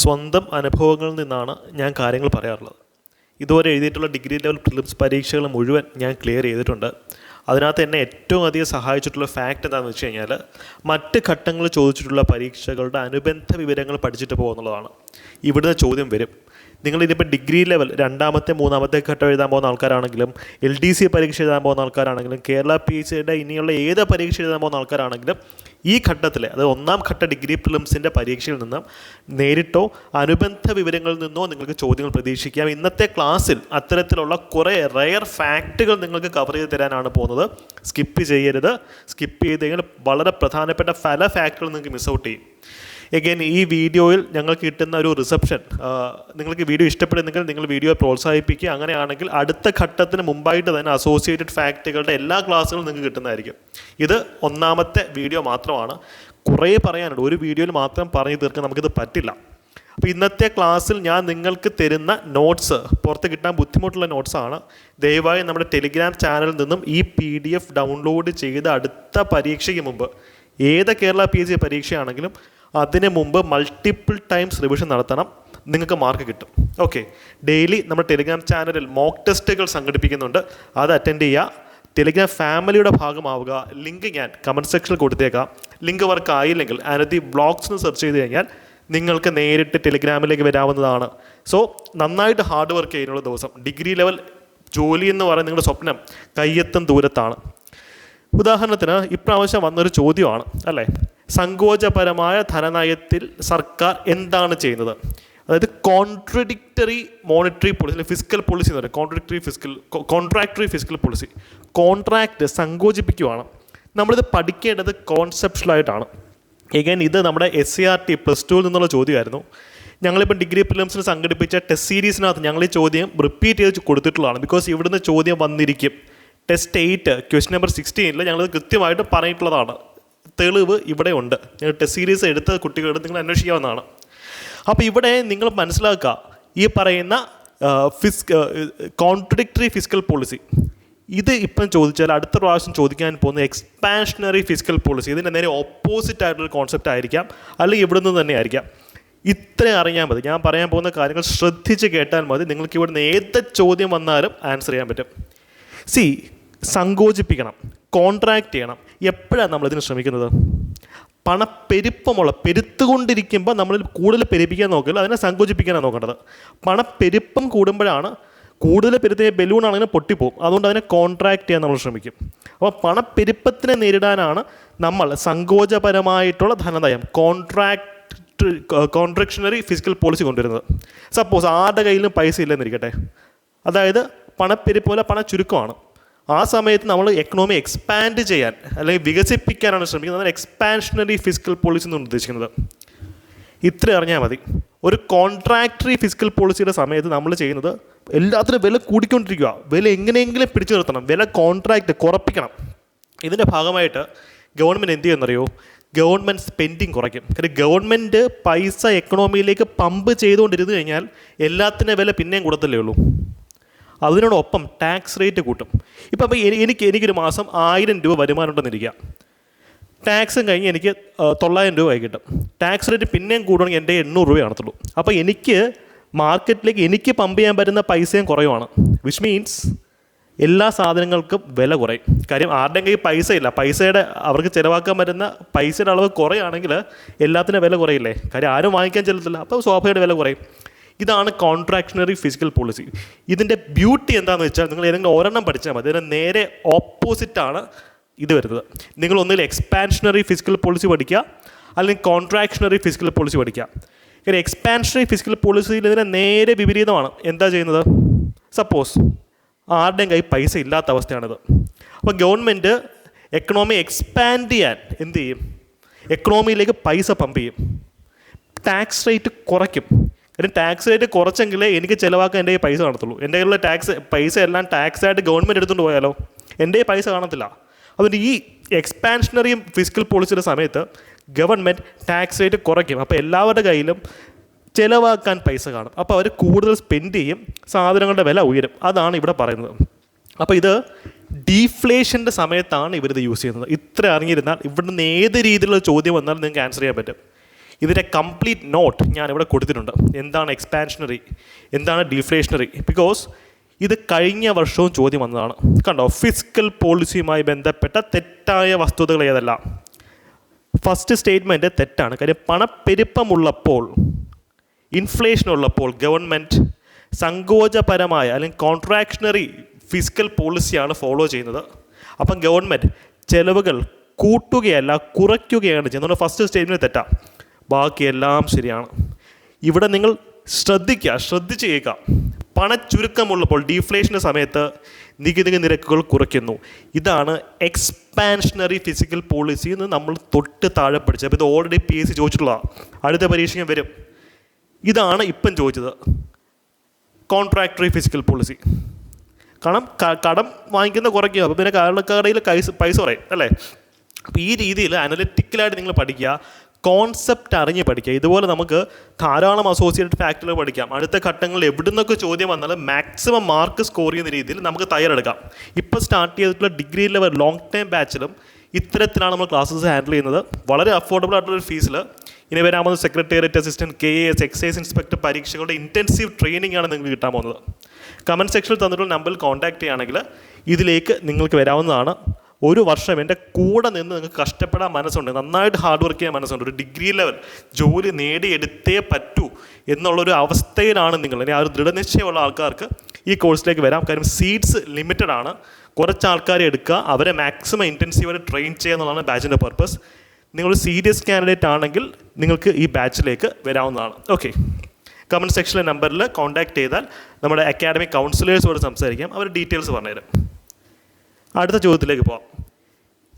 സ്വന്തം അനുഭവങ്ങളിൽ നിന്നാണ് ഞാൻ കാര്യങ്ങൾ പറയാറുള്ളത്. ഇതുവരെ എഴുതിയിട്ടുള്ള ഡിഗ്രി ലെവൽ പ്രിലിംസ് പരീക്ഷകൾ മുഴുവൻ ഞാൻ ക്ലിയർ ചെയ്തിട്ടുണ്ട്. അതിനകത്ത് എന്നെ ഏറ്റവും അധികം സഹായിച്ചിട്ടുള്ള ഫാക്റ്റ് എന്താണെന്ന് വെച്ച് കഴിഞ്ഞാൽ മറ്റ് ഘട്ടങ്ങൾ ചോദിച്ചിട്ടുള്ള പരീക്ഷകളുടെ അനുബന്ധ വിവരങ്ങൾ പഠിച്ചിട്ട് പോകുന്നുള്ളതാണ്. ഇവിടുന്ന് ചോദ്യം വരും. നിങ്ങൾ ഇനിയിപ്പോൾ ഡിഗ്രി ലെവൽ രണ്ടാമത്തെ മൂന്നാമത്തെ ഘട്ടം എഴുതാൻ പോകുന്ന ആൾക്കാരാണെങ്കിലും എൽ ഡി സി പരീക്ഷ എഴുതാൻ പോകുന്ന ആൾക്കാരാണെങ്കിലും കേരള പി എച്ച് സിയുടെ ഇനിയുള്ള ഏത് പരീക്ഷ എഴുതാൻ പോകുന്ന ആൾക്കാരാണെങ്കിലും ഈ ഘട്ടത്തിൽ അത് ഒന്നാം ഘട്ട ഡിഗ്രി പ്രിലിംസിന്റെ പരീക്ഷയിൽ നിന്നും നേരിട്ടോ അനുബന്ധ വിവരങ്ങളിൽ നിന്നോ നിങ്ങൾക്ക് ചോദ്യങ്ങൾ പ്രതീക്ഷിക്കാം. ഇന്നത്തെ ക്ലാസ്സിൽ അത്തരത്തിലുള്ള കുറേ റയർ ഫാക്റ്റുകൾ നിങ്ങൾക്ക് കവർ ചെയ്ത് തരാനാണ് പോകുന്നത്. സ്കിപ്പ് ചെയ്യരുത്. സ്കിപ്പ് ചെയ്ത് കഴിഞ്ഞാൽ വളരെ പ്രധാനപ്പെട്ട പല ഫാക്റ്റുകൾ നിങ്ങൾക്ക് മിസ് ഔട്ട് ചെയ്യും. എഗൈൻ ഈ വീഡിയോയിൽ ഞങ്ങൾക്ക് കിട്ടുന്ന ഒരു റിസപ്ഷൻ നിങ്ങൾക്ക് വീഡിയോ ഇഷ്ടപ്പെടുന്നെങ്കിൽ നിങ്ങൾ വീഡിയോ പ്രോത്സാഹിപ്പിക്കുക. അങ്ങനെയാണെങ്കിൽ അടുത്ത ഘട്ടത്തിന് മുമ്പായിട്ട് തന്നെ അസോസിയേറ്റഡ് ഫാക്റ്റുകളുടെ എല്ലാ ക്ലാസ്സുകളും നിങ്ങൾക്ക് കിട്ടുന്നതായിരിക്കും. ഇത് ഒന്നാമത്തെ വീഡിയോ മാത്രമാണ്. കുറേ പറയാനുണ്ട്. ഒരു വീഡിയോയിൽ മാത്രം പറഞ്ഞു തീർക്കാൻ നമുക്കിത് പറ്റില്ല. അപ്പോൾ ഇന്നത്തെ ക്ലാസ്സിൽ ഞാൻ നിങ്ങൾക്ക് തരുന്ന നോട്ട്സ് പുറത്ത് കിട്ടാൻ ബുദ്ധിമുട്ടുള്ള നോട്ട്സാണ് ദയവായി നമ്മുടെ ടെലിഗ്രാം ചാനലിൽ നിന്നും ഈ പി ഡി എഫ് ഡൗൺലോഡ് ചെയ്ത് അടുത്ത പരീക്ഷയ്ക്ക് മുമ്പ് ഏത് കേരള പി എസ് സി പരീക്ഷയാണെങ്കിലും അതിന് മുമ്പ് മൾട്ടിപ്പിൾ ടൈംസ് റിവിഷൻ നടത്തണം. നിങ്ങൾക്ക് മാർക്ക് കിട്ടും. ഓക്കെ ഡെയിലി നമ്മുടെ ടെലിഗ്രാം ചാനലിൽ മോക്ക് ടെസ്റ്റുകൾ സംഘടിപ്പിക്കുന്നുണ്ട്. അത് അറ്റൻഡ് ചെയ്യുക. ടെലിഗ്രാം ഫാമിലിയുടെ ഭാഗമാവുക. ലിങ്ക് ഞാൻ കമന്റ് സെക്ഷനിൽ കൊടുത്തേക്കാം. ലിങ്ക് വർക്ക് ആയില്ലെങ്കിൽ അനധി ബ്ലോഗ്സ് സെർച്ച് ചെയ്ത് കഴിഞ്ഞാൽ നിങ്ങൾക്ക് നേരിട്ട് ടെലിഗ്രാമിലേക്ക് വരാവുന്നതാണ്. സോ നന്നായിട്ട് ഹാർഡ് വർക്ക് ചെയ്യുന്നുള്ള ദിവസം. ഡിഗ്രി ലെവൽ ജോലി എന്ന് പറയുന്ന നിങ്ങളുടെ സ്വപ്നം കയ്യെത്തും ദൂരത്താണ്. ഉദാഹരണത്തിന് ഇപ്രാവശ്യം വന്നൊരു ചോദ്യമാണ് അല്ലേ? സങ്കോചപരമായ ധനനയത്തിൽ സർക്കാർ എന്താണ് ചെയ്യുന്നത്? അതായത് contradictory monetary policy fiscal policy എന്ന് പറയും. Contradictory fiscal contractionary fiscal policy contract സങ്കോചിപ്പിക്കുവാണ്. നമ്മളിത് പഠിക്കേണ്ടത് കോൺസെപ്ഷലായിട്ടാണ് എഗൈൻ ഇത് നമ്മുടെ S C R T plus ടുവിൽ നിന്നുള്ള ചോദ്യമായിരുന്നു. ഞങ്ങളിപ്പോൾ ഡിഗ്രി പ്രിലിംസിൽ സംഘടിപ്പിച്ച ടെസ്റ്റ് സീരീസിനകത്ത് ഞങ്ങൾ ഈ ചോദ്യം റിപ്പീറ്റ് ചെയ്ത് കൊടുത്തിട്ടുള്ളതാണ്. ബിക്കോസ് ഇവിടുന്ന് ചോദ്യം വന്നിരിക്കും. ടെസ്റ്റ് എയ്റ്റ് ക്വസ്റ്റ്യൻ നമ്പർ സിക്സ്റ്റീനിൽ ഞങ്ങൾ കൃത്യമായിട്ട് പറഞ്ഞിട്ടുള്ളതാണ്. തെളിവ് ഇവിടെ ഉണ്ട്. ടെസ്റ്റ് സീരീസ് എടുത്ത കുട്ടികളോട് നിങ്ങൾ അന്വേഷിക്കാവുന്നതാണ്. അപ്പോൾ ഇവിടെ നിങ്ങൾ മനസ്സിലാക്കുക ഈ പറയുന്ന ഫിസ് കോൺട്രഡിക്ടറി ഫിസിക്കൽ പോളിസി ഇത് ഇപ്പം ചോദിച്ചാൽ അടുത്ത പ്രാവശ്യം ചോദിക്കാൻ പോകുന്ന എക്സ്പാൻഷനറി ഫിസിക്കൽ പോളിസി ഇതിന്റെ നേരെ ഓപ്പോസിറ്റ് ആയിട്ടുള്ള കോൺസെപ്റ്റ് ആയിരിക്കാം അല്ലെങ്കിൽ ഇവിടെ നിന്ന് തന്നെ ആയിരിക്കാം. ഇത്രയും അറിയാൻ മതി. ഞാൻ പറയാൻ പോകുന്ന കാര്യങ്ങൾ ശ്രദ്ധിച്ച് കേട്ടാൽ മതി. നിങ്ങൾക്ക് ഇവിടുന്ന് ഏത് ചോദ്യം വന്നാലും ആൻസർ ചെയ്യാൻ പറ്റും. സി സങ്കോചിപ്പിക്കണം കോൺട്രാക്ട് ചെയ്യണം. എപ്പോഴാണ് നമ്മളിതിന് ശ്രമിക്കുന്നത്? പണപ്പെരുപ്പമുള്ള പെരുത്തുകൊണ്ടിരിക്കുമ്പോൾ നമ്മൾ കൂടുതൽ പെരുപ്പിക്കാൻ നോക്കില്ല അതിനെ സങ്കോചിപ്പിക്കാനാണ് നോക്കേണ്ടത്. പണപ്പെരുപ്പം കൂടുമ്പോഴാണ് കൂടുതൽ പെരുത്തിയ ബലൂൺ ആണെങ്കിൽ പൊട്ടിപ്പോവും. അതുകൊണ്ട് അതിനെ കോൺട്രാക്ട് ചെയ്യാൻ നമ്മൾ ശ്രമിക്കും. അപ്പോൾ പണപ്പെരുപ്പത്തിനെ നേരിടാനാണ് നമ്മൾ സങ്കോചപരമായിട്ടുള്ള ധനനയം കോൺട്രാക്ട് കോൺട്രക്ഷണറി ഫിസിക്കൽ പോളിസി കൊണ്ടുവരുന്നത്. സപ്പോസ് ആരുടെ കയ്യിലും പൈസ ഇല്ലെന്നിരിക്കട്ടെ. അതായത് പണപ്പെരുപ്പ് പോലെ പണ ചുരുക്കമാണ് ആ സമയത്ത് നമ്മൾ എക്കണോമി എക്സ്പാൻഡ് ചെയ്യാൻ അല്ലെങ്കിൽ വികസിപ്പിക്കാനാണ് ശ്രമിക്കുന്നത്. അതാണ് എക്സ്പാൻഷനറി ഫിസിക്കൽ പോളിസി എന്നാണ് ഉദ്ദേശിക്കുന്നത്. ഇത്ര അറിഞ്ഞാൽ മതി. ഒരു കോൺട്രാക്ടറി ഫിസിക്കൽ പോളിസിയുടെ സമയത്ത് നമ്മൾ ചെയ്യുന്നത് എല്ലാത്തിനും വില കൂടിക്കൊണ്ടിരിക്കുക. വില എങ്ങനെയെങ്കിലും പിടിച്ചു നിർത്തണം. വില കോൺട്രാക്റ്റ് കുറപ്പിക്കണം. ഇതിന്റെ ഭാഗമായിട്ട് ഗവൺമെന്റ് എന്ത് ചെയ്യുമെന്നറിയോ? ഗവൺമെന്റ് സ്പെൻഡിങ് കുറയ്ക്കും. കാര്യം ഗവൺമെന്റ് പൈസ എക്കണോമിയിലേക്ക് പമ്പ് ചെയ്തുകൊണ്ടിരുന്നു കഴിഞ്ഞാൽ എല്ലാത്തിന്റെ വില പിന്നെയും കൂടത്തല്ലേ ഉള്ളൂ. അതിനോടൊപ്പം ടാക്സ് റേറ്റ് കൂട്ടും. ഇപ്പം എനിക്ക് എനിക്കൊരു മാസം ആയിരം രൂപ വരുമാനം ഉണ്ടെന്നിരിക്കുക ടാക്സും കഴിഞ്ഞ് എനിക്ക് തൊള്ളായിരം രൂപ ആയി കിട്ടും. ടാക്സ് റേറ്റ് പിന്നെയും കൂടുകയാണെങ്കിൽ എന്റെ എണ്ണൂറ് രൂപ കാണത്തുള്ളൂ. അപ്പോൾ എനിക്ക് മാർക്കറ്റിലേക്ക് എനിക്ക് പമ്പ് ചെയ്യാൻ പറ്റുന്ന പൈസയും കുറയുവാണ്. വിച്ച് മീൻസ് എല്ലാ സാധനങ്ങൾക്കും വില കുറയും. കാര്യം ആരുടെയും കയ്യിൽ പൈസ ഇല്ല. പൈസയുടെ അവർക്ക് ചിലവാക്കാൻ പറ്റുന്ന പൈസയുടെ അളവ് കുറയുകയാണെങ്കിൽ എല്ലാത്തിനും വില കുറയില്ലേ? കാര്യം ആരും വാങ്ങിക്കാൻ ചെല്ലത്തില്ല. അപ്പോൾ സ്വാഭാവികമായിട്ട് വില കുറയും. ഇതാണ് കോൺട്രാക്ഷണറി ഫിസിക്കൽ പോളിസി ഇതിന്റെ ബ്യൂട്ടി എന്താണെന്ന് വെച്ചാൽ നിങ്ങൾ ഏതെങ്കിലും ഒരെണ്ണം പഠിച്ചാൽ മതി. അതിന് നേരെ ഓപ്പോസിറ്റാണ് ഇത് വരുന്നത്. നിങ്ങൾ ഒന്നിൽ എക്സ്പാൻഷണറി ഫിസിക്കൽ പോളിസി പഠിക്കുക അല്ലെങ്കിൽ കോൺട്രാക്ഷണറി ഫിസിക്കൽ പോളിസി പഠിക്കുക. കാര്യം എക്സ്പാൻഷണറി ഫിസിക്കൽ പോളിസിയിൽ ഇതിന് നേരെ വിപരീതമാണ്. എന്താ ചെയ്യുന്നത്? സപ്പോസ് ആരുടെയും കൈ പൈസ ഇല്ലാത്ത അവസ്ഥയാണിത്. അപ്പോൾ ഗവൺമെന്റ് എക്കണോമി എക്സ്പാൻഡ് ചെയ്യാൻ എന്ത് ചെയ്യും? എക്കണോമിയിലേക്ക് പൈസ പമ്പ് ചെയ്യും. ടാക്സ് റേറ്റ് കുറയ്ക്കും. കാര്യം ടാക്സ് റേറ്റ് കുറച്ചെങ്കിലേ എനിക്ക് ചിലവാക്കാൻ എന്റെ പൈസ കാണത്തുള്ളൂ. എന്റെ കയ്യിലുള്ള ടാക്സ് പൈസ എല്ലാം ടാക്സ് ആയിട്ട് ഗവൺമെന്റ് എടുത്തുകൊണ്ട് പോയാലോ? എന്റെ പൈസ കാണത്തില്ല. അതുകൊണ്ട് ഈ എക്സ്പാൻഷനറി ഫിസിക്കൽ പോളിസിയുടെ സമയത്ത് ഗവൺമെന്റ് ടാക്സ് റേറ്റ് കുറയ്ക്കും. അപ്പോൾ എല്ലാവരുടെ കയ്യിലും ചിലവാക്കാൻ പൈസ കാണും. അപ്പോൾ അവർ കൂടുതൽ സ്പെൻഡ് ചെയ്യും സാധനങ്ങളുടെ വില ഉയരും. അതാണ് ഇവിടെ പറയുന്നത്. അപ്പോൾ ഇത് ഡീഫ്ലേഷന്റെ സമയത്താണ് ഇവരിത് യൂസ് ചെയ്യുന്നത്. ഇത്ര അറിഞ്ഞിരുന്നാൽ ഇവിടുന്ന് ഏത് രീതിയിലുള്ള ചോദ്യം വന്നാലും നിങ്ങൾക്ക് ആൻസർ ചെയ്യാൻ പറ്റും. ഇതിന്റെ കംപ്ലീറ്റ് നോട്ട് ഞാൻ ഇവിടെ കൊടുത്തിട്ടുണ്ട്. എന്താണ് എക്സ്പാൻഷനറി എന്താണ് ഡിഫ്ലേഷണറി ബിക്കോസ് ഇത് കഴിഞ്ഞ വർഷവും ചോദ്യം വന്നതാണ്. കണ്ടോ? ഫിസിക്കൽ പോളിസിയുമായി ബന്ധപ്പെട്ട തെറ്റായ വസ്തുതകൾ ഏതെല്ലാം? ഫസ്റ്റ് സ്റ്റേറ്റ്മെന്റ് തെറ്റാണ്. കാര്യം പണപ്പെരുപ്പമുള്ളപ്പോൾ ഇൻഫ്ലേഷൻ ഉള്ളപ്പോൾ ഗവൺമെന്റ് സങ്കോചപരമായ അല്ലെങ്കിൽ കോൺട്രാക്ഷണറി ഫിസിക്കൽ പോളിസിയാണ് ഫോളോ ചെയ്യുന്നത്. അപ്പം ഗവൺമെന്റ് ചെലവുകൾ കൂട്ടുകയല്ല കുറയ്ക്കുകയാണ് ചെയ്യുന്നത്. ഫസ്റ്റ് സ്റ്റേറ്റ്മെന്റ് തെറ്റാം. ബാക്കിയെല്ലാം ശരിയാണ്. ഇവിടെ നിങ്ങൾ ശ്രദ്ധിക്കുക ശ്രദ്ധിച്ച് കേൾക്കുക. പണച്ചുരുക്കമുള്ളപ്പോൾ ഡീഫ്ലേഷന്റെ സമയത്ത് നികുതി നിരക്കുകൾ കുറയ്ക്കുന്നു. ഇതാണ് എക്സ്പാൻഷനറി ഫിസിക്കൽ പോളിസി എന്ന് നമ്മൾ തൊട്ട് താഴെ പഠിച്ചത്. അപ്പോൾ ഇത് ഓൾറെഡി പി എസ് സി ചോദിച്ചിട്ടുള്ളതാണ് അടുത്ത പരീക്ഷയ്ക്ക് വരും. ഇതാണ് ഇപ്പം ചോദിച്ചത്. കോൺട്രാക്ടറി ഫിസിക്കൽ പോളിസി കാരണം കടം വാങ്ങിക്കുന്ന കുറയ്ക്കുക. അപ്പോൾ പിന്നെ കടയിൽ പൈസ പൈസ കുറയും അല്ലേ? അപ്പോൾ ഈ രീതിയിൽ അനലറ്റിക്കലായിട്ട് നിങ്ങൾ പഠിക്കുക. കോൺസെപ്റ്റ് അറിഞ്ഞ് പഠിക്കുക. ഇതുപോലെ നമുക്ക് ധാരാളം അസോസിയേറ്റഡ് ഫാക്ടറുകൾ പഠിക്കാം. അടുത്ത ഘട്ടങ്ങളിൽ എവിടെ നിന്നൊക്കെ ചോദ്യം വന്നാലും മാക്സിമം മാർക്ക് സ്കോർ ചെയ്യുന്ന രീതിയിൽ നമുക്ക് തയ്യാറെടുക്കാം. ഇപ്പോൾ സ്റ്റാർട്ട് ചെയ്തിട്ടുള്ള ഡിഗ്രി ലെവൽ ലോങ് ടൈം ബാച്ചിലും ഇത്തരത്തിലാണ് നമ്മൾ ക്ലാസ്സസ് ഹാൻഡിൽ ചെയ്യുന്നത്. വളരെ അഫോർഡബിൾ ആയിട്ടുള്ള ഫീസിൽ ഇനി വരാമെന്ന് secretariat assistant K S excise inspector പരീക്ഷകളുടെ ഇന്റൻസീവ് ട്രെയിനിങ് ആണ് നിങ്ങൾക്ക് കിട്ടാൻ പോകുന്നത്. കമന്റ് സെക്ഷനിൽ തന്നിട്ടുള്ള നമ്പറിൽ കോൺടാക്ട് ചെയ്യുകയാണെങ്കിൽ ഇതിലേക്ക് നിങ്ങൾക്ക് വരാവുന്നതാണ്. ഒരു വർഷം എന്റെ കൂടെ നിന്ന് നിങ്ങൾക്ക് കഷ്ടപ്പെടാൻ മനസ്സുണ്ട് നന്നായിട്ട് ഹാർഡ് വർക്ക് ചെയ്യാൻ മനസ്സുണ്ട് ഒരു ഡിഗ്രി ലെവൽ ജോലി നേടിയെടുത്തേ പറ്റൂ എന്നുള്ളൊരു അവസ്ഥയിലാണ് നിങ്ങൾ. ഇനി ആ ഒരു ദൃഢനിശ്ചയമുള്ള ആൾക്കാർക്ക് ഈ കോഴ്സിലേക്ക് വരാം. കാര്യം സീറ്റ്സ് ലിമിറ്റഡ് ആണ്. കുറച്ച് ആൾക്കാരെ എടുക്കുക അവരെ മാക്സിമം ഇന്റൻസീവായിട്ട് ട്രെയിൻ ചെയ്യുക എന്നുള്ളതാണ് ബാച്ചിന്റെ പർപ്പസ് നിങ്ങൾ സീരിയസ് കാൻഡിഡേറ്റ് ആണെങ്കിൽ നിങ്ങൾക്ക് ഈ ബാച്ചിലേക്ക് വരാവുന്നതാണ്. ഓക്കെ കമന്റ് സെക്ഷനിലെ നമ്പറിൽ കോൺടാക്ട് ചെയ്താൽ നമ്മുടെ അക്കാഡമിക് കൗൺസിലേഴ്സോട് സംസാരിക്കാം. അവർ ഡീറ്റെയിൽസ് പറഞ്ഞുതരും. അടുത്ത ചോദ്യത്തിലേക്ക് പോവാം.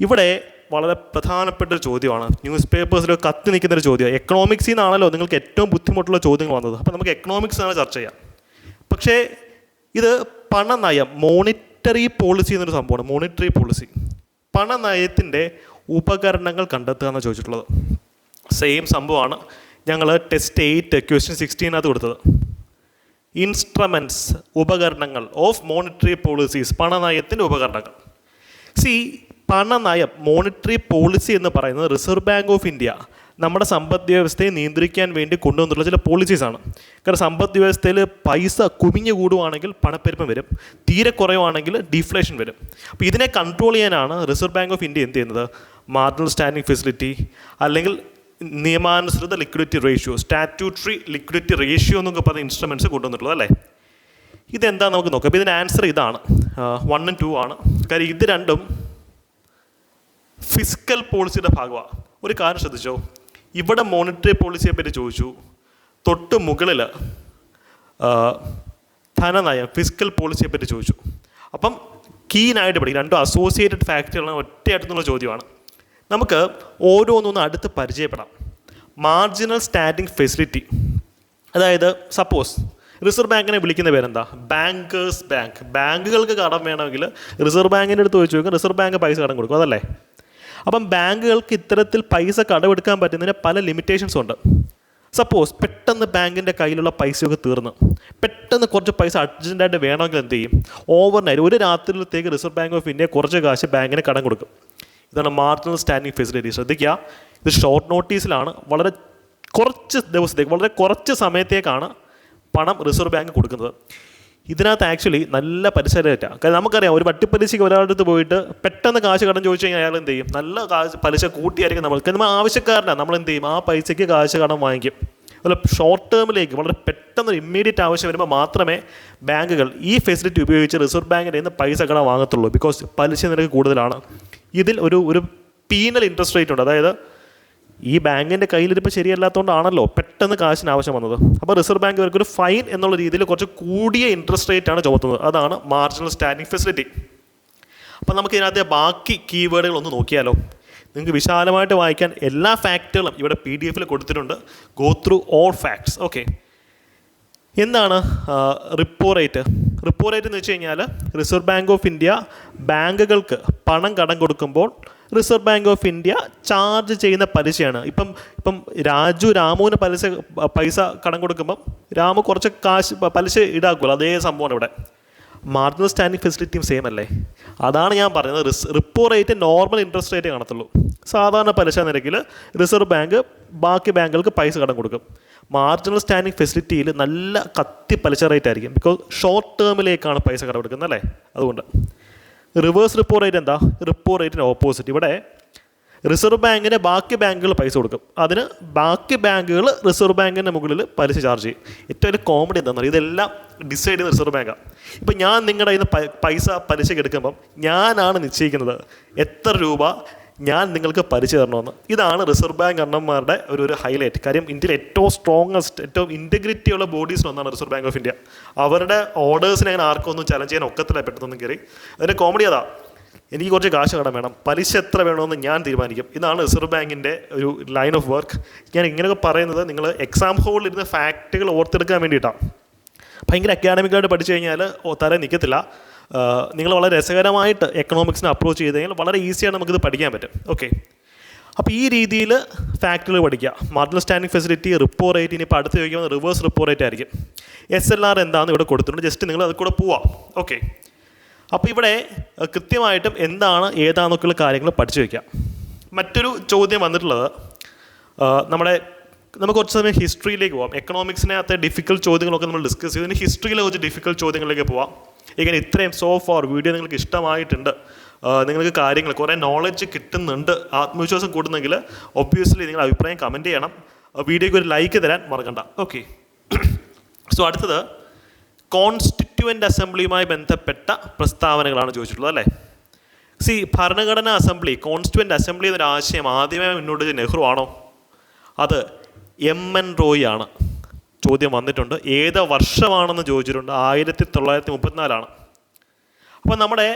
ഇവിടെ വളരെ പ്രധാനപ്പെട്ട ഒരു ചോദ്യമാണ്. ന്യൂസ് പേപ്പേഴ്സിൽ കത്തി നിൽക്കുന്ന ഒരു ചോദ്യം എക്കണോമിക്സിൽ നിന്നാണല്ലോ നിങ്ങൾക്ക് ഏറ്റവും ബുദ്ധിമുട്ടുള്ള ചോദ്യങ്ങൾ വന്നത്. അപ്പോൾ നമുക്ക് എക്കണോമിക്സ് ആണ് ചർച്ച ചെയ്യാം. പക്ഷേ ഇത് പണനയം മോണിറ്ററി പോളിസി എന്നൊരു സംഭവമാണ്. മോണിറ്ററി പോളിസി പണനയത്തിന്റെ ഉപകരണങ്ങൾ കണ്ടെത്തുക എന്നാണ് ചോദിച്ചിട്ടുള്ളത്. സെയിം സംഭവമാണ് ഞങ്ങൾ ടെസ്റ്റ് എയ്റ്റ് ക്വസ്റ്റ്യൻ സിക്സ്റ്റീനകത്ത് കൊടുത്തത്. ഇൻസ്ട്രുമെന്റ്സ് ഉപകരണങ്ങൾ ഓഫ് മോണിറ്ററി പോളിസീസ് പണനയത്തിന്റെ ഉപകരണങ്ങൾ. സി പണനയം മോണിറ്ററി പോളിസി എന്ന് പറയുന്നത് റിസർവ് ബാങ്ക് ഓഫ് ഇന്ത്യ നമ്മുടെ സമ്പദ് വ്യവസ്ഥയെ നിയന്ത്രിക്കാൻ വേണ്ടി കൊണ്ടുവന്നിട്ടുള്ള ചില പോളിസീസാണ് കാരണം സമ്പദ് വ്യവസ്ഥയിൽ പൈസ കുമിഞ്ഞു കൂടുവാണെങ്കിൽ പണപ്പെരുപ്പം വരും. തീരെ കുറയുവാണെങ്കിൽ ഡീഫ്ലേഷൻ വരും. അപ്പോൾ ഇതിനെ കൺട്രോൾ ചെയ്യാനാണ് റിസർവ് ബാങ്ക് ഓഫ് ഇന്ത്യ എന്ത് ചെയ്യുന്നത്? മാർജിനൽ സ്റ്റാൻഡിംഗ് ഫെസിലിറ്റി അല്ലെങ്കിൽ നിയമാനുസൃത liquidity ratio statutory liquidity ratio എന്നൊക്കെ പറഞ്ഞ ഇൻസ്ട്രുമെന്റ്സ് കൊണ്ടുവന്നിട്ടുള്ളത് അല്ലേ? ഇതെന്താ നമുക്ക് നോക്കാം. അപ്പോൾ ഇതിന്റെ ആൻസർ ഇതാണ് വണ്ണും ടു ആണ്. കാര്യം ഇത് രണ്ടും ഫിസിക്കൽ പോളിസിയുടെ ഭാഗമാണ് ഒരു കാര്യം ശ്രദ്ധിച്ചോ. ഇവിടെ മോണിറ്ററി പോളിസിയെ പറ്റി ചോദിച്ചു. തൊട്ട് മുകളിൽ ധനനയം ഫിസിക്കൽ പോളിസിയെ പറ്റി ചോദിച്ചു. അപ്പം കീനായിട്ട് പഠിക്കും. രണ്ടും അസോസിയേറ്റഡ് ഫാക്ടറികളാണ് ഒറ്റയായിട്ടുള്ള ചോദ്യമാണ്. നമുക്ക് ഓരോന്നൊന്ന് അടുത്ത് പരിചയപ്പെടാം. മാർജിനൽ സ്റ്റാൻഡിംഗ് ഫെസിലിറ്റി അതായത് സപ്പോസ് റിസർവ് ബാങ്കിനെ വിളിക്കുന്ന പേരെന്താ? ബാങ്കേഴ്സ് ബാങ്ക് ബാങ്കുകൾക്ക് കടം വേണമെങ്കിൽ റിസർവ് ബാങ്കിന്റെ അടുത്ത് ചോദിച്ചു നോക്കുക റിസർവ് ബാങ്ക് പൈസ കടം കൊടുക്കും അതല്ലേ? അപ്പം ബാങ്കുകൾക്ക് ഇത്തരത്തിൽ പൈസ കടമെടുക്കാൻ പറ്റുന്നതിന് പല ലിമിറ്റേഷൻസ് ഉണ്ട്. സപ്പോസ് പെട്ടെന്ന് ബാങ്കിന്റെ കയ്യിലുള്ള പൈസയൊക്കെ തീർന്നു. പെട്ടെന്ന് കുറച്ച് പൈസ അർജന്റായിട്ട് വേണമെങ്കിൽ എന്ത് ചെയ്യും? ഓവർനൈറ്റ് ഒരു രാത്രിയിലത്തേക്ക് റിസർവ് ബാങ്ക് ഓഫ് ഇന്ത്യ കുറച്ച് കാശ് ബാങ്കിന് കടം കൊടുക്കും. ഇതാണ് മാർജിനൽ സ്റ്റാൻഡിങ് ഫെസിലിറ്റി ശ്രദ്ധിക്കുക ഇത് ഷോർട്ട് നോട്ടീസിലാണ് വളരെ കുറച്ച് ദിവസത്തേക്ക് വളരെ കുറച്ച് സമയത്തേക്കാണ് പണം റിസർവ് ബാങ്ക് കൊടുക്കുന്നത്. ഇതിനകത്ത് ആക്ച്വലി നല്ല പലിശ റേറ്റാണ് കാരണം നമുക്കറിയാം ഒരു വട്ടിപ്പലിശയ്ക്ക് ഒരാളുടെ അടുത്ത് പോയിട്ട് പെട്ടെന്ന് കാശ് കടം ചോദിച്ചു കഴിഞ്ഞാൽ അയാൾ എന്ത് ചെയ്യും? നല്ല കാശ് പലിശ കൂട്ടിയായിരിക്കും നമ്മൾ. കാരണം നമ്മൾ ആവശ്യക്കാരനാണ് നമ്മൾ എന്ത് ചെയ്യും? ആ പൈസയ്ക്ക് കാശ് കടം വാങ്ങിക്കും. അതുപോലെ ഷോർട്ട് ടേമിലേക്ക് വളരെ പെട്ടെന്ന് ഇമ്മീഡിയറ്റ് ആവശ്യം വരുമ്പോൾ മാത്രമേ ബാങ്കുകൾ ഈ ഫെസിലിറ്റി ഉപയോഗിച്ച് റിസർവ് ബാങ്കിന്റെ നിന്ന് പൈസ കടം വാങ്ങത്തുള്ളൂ. ബിക്കോസ് പലിശ നിരക്ക് കൂടുതലാണ്. ഇതിൽ ഒരു ഒരു പീനൽ ഇൻട്രസ്റ്റ് റേറ്റ് ഉണ്ട്. അതായത് ഈ ബാങ്കിന്റെ കയ്യിലിരിപ്പോൾ ശരിയല്ലാത്തതുകൊണ്ടാണല്ലോ പെട്ടെന്ന് കാശിന് ആവശ്യം വന്നത്. അപ്പോൾ റിസർവ് ബാങ്ക് ഇവർക്ക് ഒരു ഫൈൻ എന്നുള്ള രീതിയിൽ കുറച്ച് കൂടിയ ഇൻട്രസ്റ്റ് റേറ്റ് ആണ് ചുമത്തുന്നത്. അതാണ് മാർജിനൽ സ്റ്റാൻഡിങ് ഫെസിലിറ്റി അപ്പോൾ നമുക്ക് ഇതിനകത്തെ ബാക്കി കീവേഡുകൾ ഒന്ന് നോക്കിയാലോ. നിങ്ങൾക്ക് വിശാലമായിട്ട് വായിക്കാൻ എല്ലാ ഫാക്റ്റുകളും ഇവിടെ പി ഡി എഫിൽ കൊടുത്തിട്ടുണ്ട്. Go through all facts okay എന്താണ് റിപ്പോ റേറ്റ് റിപ്പോ റേറ്റ് എന്ന് വെച്ച് കഴിഞ്ഞാൽ റിസർവ് ബാങ്ക് ഓഫ് ഇന്ത്യ ബാങ്കുകൾക്ക് പണം കടം കൊടുക്കുമ്പോൾ reserve bank of India charge ചെയ്യുന്ന പലിശയാണ്. ഇപ്പം ഇപ്പം രാജു രാമുവിന് പലിശ പൈസ കടം കൊടുക്കുമ്പം രാമു കുറച്ച് കാശ് പലിശ ഈടാക്കുമല്ലോ. അതേ സംഭവമാണ് ഇവിടെ. മാർജിനൽ സ്റ്റാൻഡിങ് ഫെസിലിറ്റിയും സെയിം അല്ലേ? അതാണ് ഞാൻ പറഞ്ഞത് റിസ് repo rate normal interest rate കാണത്തുള്ളൂ. സാധാരണ പലിശ നിരക്കിൽ റിസർവ് ബാങ്ക് ബാക്കി ബാങ്കുകൾക്ക് പൈസ കടം കൊടുക്കും. മാർജിനൽ സ്റ്റാൻഡിങ് ഫെസിലിറ്റിയിൽ നല്ല കത്തി പലിശ റേറ്റ് ആയിരിക്കും. ബിക്കോസ് ഷോർട്ട് ടേമിലേക്കാണ് പൈസ കടപെടുക്കുന്നത് അല്ലേ? അതുകൊണ്ട്. റിവേഴ്സ് റിപ്പോ റേറ്റ് എന്താ? റിപ്പോ റേറ്റിന് ഓപ്പോസിറ്റ് ഇവിടെ റിസർവ് ബാങ്കിന് ബാക്കി ബാങ്കുകൾ പൈസ കൊടുക്കും. അതിന് ബാക്കി ബാങ്കുകൾ റിസർവ് ബാങ്കിന്റെ മുകളിൽ പലിശ ചാർജ് ചെയ്യും. ഏറ്റവും വലിയ കോമഡി എന്താണെന്ന് ഇതെല്ലാം ഡിസൈഡ് ചെയ്യുന്ന റിസർവ് ബാങ്കാണ് ഇപ്പം ഞാൻ നിങ്ങളുടെ കയ്യിൽ നിന്ന് പൈസ പലിശയ്ക്ക് എടുക്കുമ്പം ഞാനാണ് നിശ്ചയിക്കുന്നത് എത്ര രൂപ ഞാൻ നിങ്ങൾക്ക് പരിചയ തരണമെന്ന്. ഇതാണ് റിസർവ് ബാങ്ക് അണ്ണന്മാരുടെ ഒരു ഒരു ഹൈലൈറ്റ് കാര്യം ഇന്ത്യയിലെ ഏറ്റവും സ്ട്രോങ്ങസ്റ്റ് ഏറ്റവും ഇന്റഗ്രിറ്റി ഉള്ള ബോഡീസിലൊന്നാണ് റിസർവ് ബാങ്ക് ഓഫ് ഇന്ത്യ അവരുടെ ഓർഡേഴ്സിനെ അങ്ങനെ ആർക്കും ഒന്നും ചലഞ്ച് ചെയ്യാൻ ഒക്കത്തില്ല പെട്ടെന്നൊന്നും കയറി അതിന്റെ കോമഡി അതാ. എനിക്ക് കുറച്ച് കാശ് കടം വേണം. പലിശ എത്ര വേണമെന്ന് ഞാൻ തീരുമാനിക്കും. ഇതാണ് റിസർവ് ബാങ്കിന്റെ ഒരു ലൈൻ ഓഫ് വർക്ക് ഞാൻ ഇങ്ങനെയൊക്കെ പറയുന്നത് നിങ്ങൾ എക്സാം ഹോളിൽ ഇരുന്ന് ഫാക്റ്റുകൾ ഓർത്തെടുക്കാൻ വേണ്ടിയിട്ടാണ് ഭയങ്കര അക്കാഡമിക്കായിട്ട് പഠിച്ചു കഴിഞ്ഞാൽ തല നിൽക്കത്തില്ല നിങ്ങൾ വളരെ രസകരമായിട്ട് എക്കണോമിക്സിനെ അപ്രോച്ച് ചെയ്ത് കഴിഞ്ഞാൽ വളരെ ഈസിയാണ് നമുക്കിത് പഠിക്കാൻ പറ്റും. ഓക്കെ അപ്പോൾ ഈ രീതിയിൽ ഫാക്ടറികൾ പഠിക്കുക. Marginal standing facility repo rate ഇനിയിപ്പോൾ അടുത്ത് ചോദിക്കുന്നത് റിവേഴ്സ് റിപ്പോ റേറ്റ് ആയിരിക്കും. എസ് എൽ ആർ എന്താണെന്ന് ഇവിടെ കൊടുത്തിട്ടുണ്ട്. ജസ്റ്റ് നിങ്ങൾ അത് കൂടെ പോവാം. ഓക്കെ അപ്പോൾ ഇവിടെ കൃത്യമായിട്ടും എന്താണ് ഏതാണെന്നൊക്കെയുള്ള കാര്യങ്ങൾ പഠിച്ചു വയ്ക്കാം. മറ്റൊരു ചോദ്യം വന്നിട്ടുള്ളത് നമ്മുടെ നമുക്ക് കുറച്ച് സമയം ഹിസ്റ്ററിയിലേക്ക് പോവാം. എക്കണോമിക്സിനകത്തെ ഡിഫിക്കൽ ചോദ്യങ്ങളൊക്കെ നമ്മൾ ഡിസ്കസ് ചെയ്തു. ഇനി ഹിസ്റ്ററിയിലെ കുറച്ച് ഡിഫിക്കൽട്ട് ചോദ്യങ്ങളിലേക്ക് പോവാം. ഇങ്ങനെ ഇത്രയും സോ ഫോർ വീഡിയോ നിങ്ങൾക്ക് ഇഷ്ടമായിട്ടുണ്ട്. നിങ്ങൾക്ക് കാര്യങ്ങൾ കുറേ നോളജ് കിട്ടുന്നുണ്ട് ആത്മവിശ്വാസം കൂടുന്നെങ്കിൽ ഒബ്വിയസ്ലി നിങ്ങൾ അഭിപ്രായം കമന്റ് ചെയ്യണം. വീഡിയോയ്ക്ക് ഒരു ലൈക്ക് തരാൻ മറക്കണ്ട. ഓക്കെ സോ അടുത്തത് കോൺസ്റ്റിറ്റ്യുവന്റ് അസംബ്ലിയുമായി ബന്ധപ്പെട്ട പ്രസ്താവനകളാണ് ചോദിച്ചിട്ടുള്ളത് അല്ലേ? സി ഭരണഘടനാ അസംബ്ലി കോൺസ്റ്റിറ്റ്യുവന്റ് അസംബ്ലി എന്നൊരു ആശയം ആദ്യമേ മുന്നോട്ട് നെഹ്റു ആണോ അത് എം എൻ റോയി ആണ്. ചോദ്യം വന്നിട്ടുണ്ട്. ഏത് വർഷമാണെന്ന് ചോദിച്ചിട്ടുണ്ട്. ആയിരത്തി തൊള്ളായിരത്തി മുപ്പത്തിനാലാണ് അപ്പോൾ നമ്മുടെ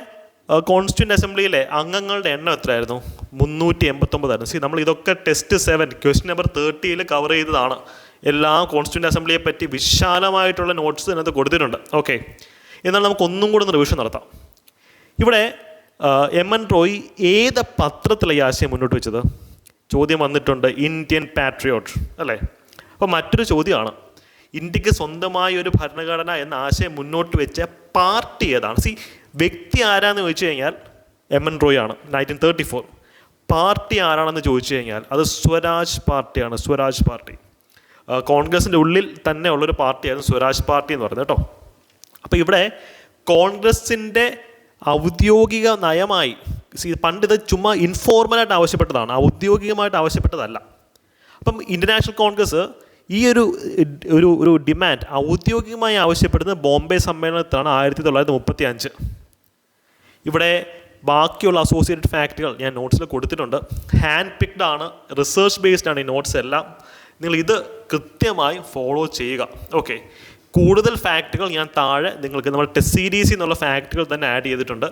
കോൺസ്റ്റിറ്റ്യൂന്റ് അസംബ്ലിയിലെ അംഗങ്ങളുടെ എണ്ണം എത്രയായിരുന്നു? മുന്നൂറ്റി എൺപത്തൊമ്പതായിരുന്നു സി നമ്മൾ ഇതൊക്കെ ടെസ്റ്റ് സെവൻ ക്വസ്റ്റ്യൻ നമ്പർ തേർട്ടിയിൽ കവർ ചെയ്തതാണ്. എല്ലാ കോൺസ്റ്റിറ്റ്യൂന്റ് അസംബ്ലിയെ പറ്റി വിശാലമായിട്ടുള്ള നോട്ട്സ് ഇതിനകത്ത് കൊടുത്തിട്ടുണ്ട്. ഓക്കെ എന്നാൽ നമുക്ക് ഒന്നും കൂടെ ഒന്ന് റിവിഷൻ നടത്താം. ഇവിടെ എം എൻ റോയ് ഏത് പത്രത്തിലെ ഈ ആശയം മുന്നോട്ട് വെച്ചത്? ചോദ്യം വന്നിട്ടുണ്ട് ഇന്ത്യൻ പാട്രിയോട്ട് അല്ലേ? അപ്പോൾ മറ്റൊരു ചോദ്യമാണ്. ഇന്ത്യയ്ക്ക് സ്വന്തമായ ഒരു ഭരണഘടന എന്ന ആശയം മുന്നോട്ട് വെച്ച പാർട്ടി ഏതാണ്? സി വ്യക്തി ആരാന്ന് ചോദിച്ചു കഴിഞ്ഞാൽ എം എൻ റോയ് ആണ് നയന്റീൻ തേർട്ടി ഫോർ പാർട്ടി ആരാണെന്ന് ചോദിച്ചു കഴിഞ്ഞാൽ അത് സ്വരാജ് പാർട്ടിയാണ് സ്വരാജ് പാർട്ടി. കോൺഗ്രസിന്റെ ഉള്ളിൽ തന്നെ ഉള്ളൊരു പാർട്ടിയായിരുന്നു സ്വരാജ് പാർട്ടി എന്ന് പറയുന്നത് കേട്ടോ. അപ്പോൾ ഇവിടെ കോൺഗ്രസിന്റെ ഔദ്യോഗിക നയമായി സി പണ്ട് ഇത് ചുമ്മാ ഇൻഫോർമലായിട്ട് ആവശ്യപ്പെട്ടതാണ് ഔദ്യോഗികമായിട്ട് ആവശ്യപ്പെട്ടതല്ല. അപ്പം ഇന്റർനാഷണൽ കോൺഗ്രസ് ഈ ഒരു ഒരു ഒരു ഡിമാൻഡ് ഔദ്യോഗികമായി ആവശ്യപ്പെടുന്നത് ബോംബെ സമ്മേളനത്തിലാണ് ആയിരത്തി തൊള്ളായിരത്തി മുപ്പത്തി അഞ്ച് ഇവിടെ ബാക്കിയുള്ള അസോസിയേറ്റഡ് ഫാക്റ്റുകൾ ഞാൻ നോട്ട്സിൽ കൊടുത്തിട്ടുണ്ട്. ഹാൻഡ് പിക്ഡ് ആണ് റിസർച്ച് ബേസ്ഡ് ആണ് ഈ നോട്ട്സ് എല്ലാം. നിങ്ങൾ ഇത് കൃത്യമായി ഫോളോ ചെയ്യുക. ഓക്കെ കൂടുതൽ ഫാക്റ്റുകൾ ഞാൻ താഴെ നിങ്ങൾക്ക് നമ്മൾ ടെസ്റ്റ് സീരീസ് എന്നുള്ള ഫാക്റ്റുകൾ തന്നെ ആഡ് ചെയ്തിട്ടുണ്ട്.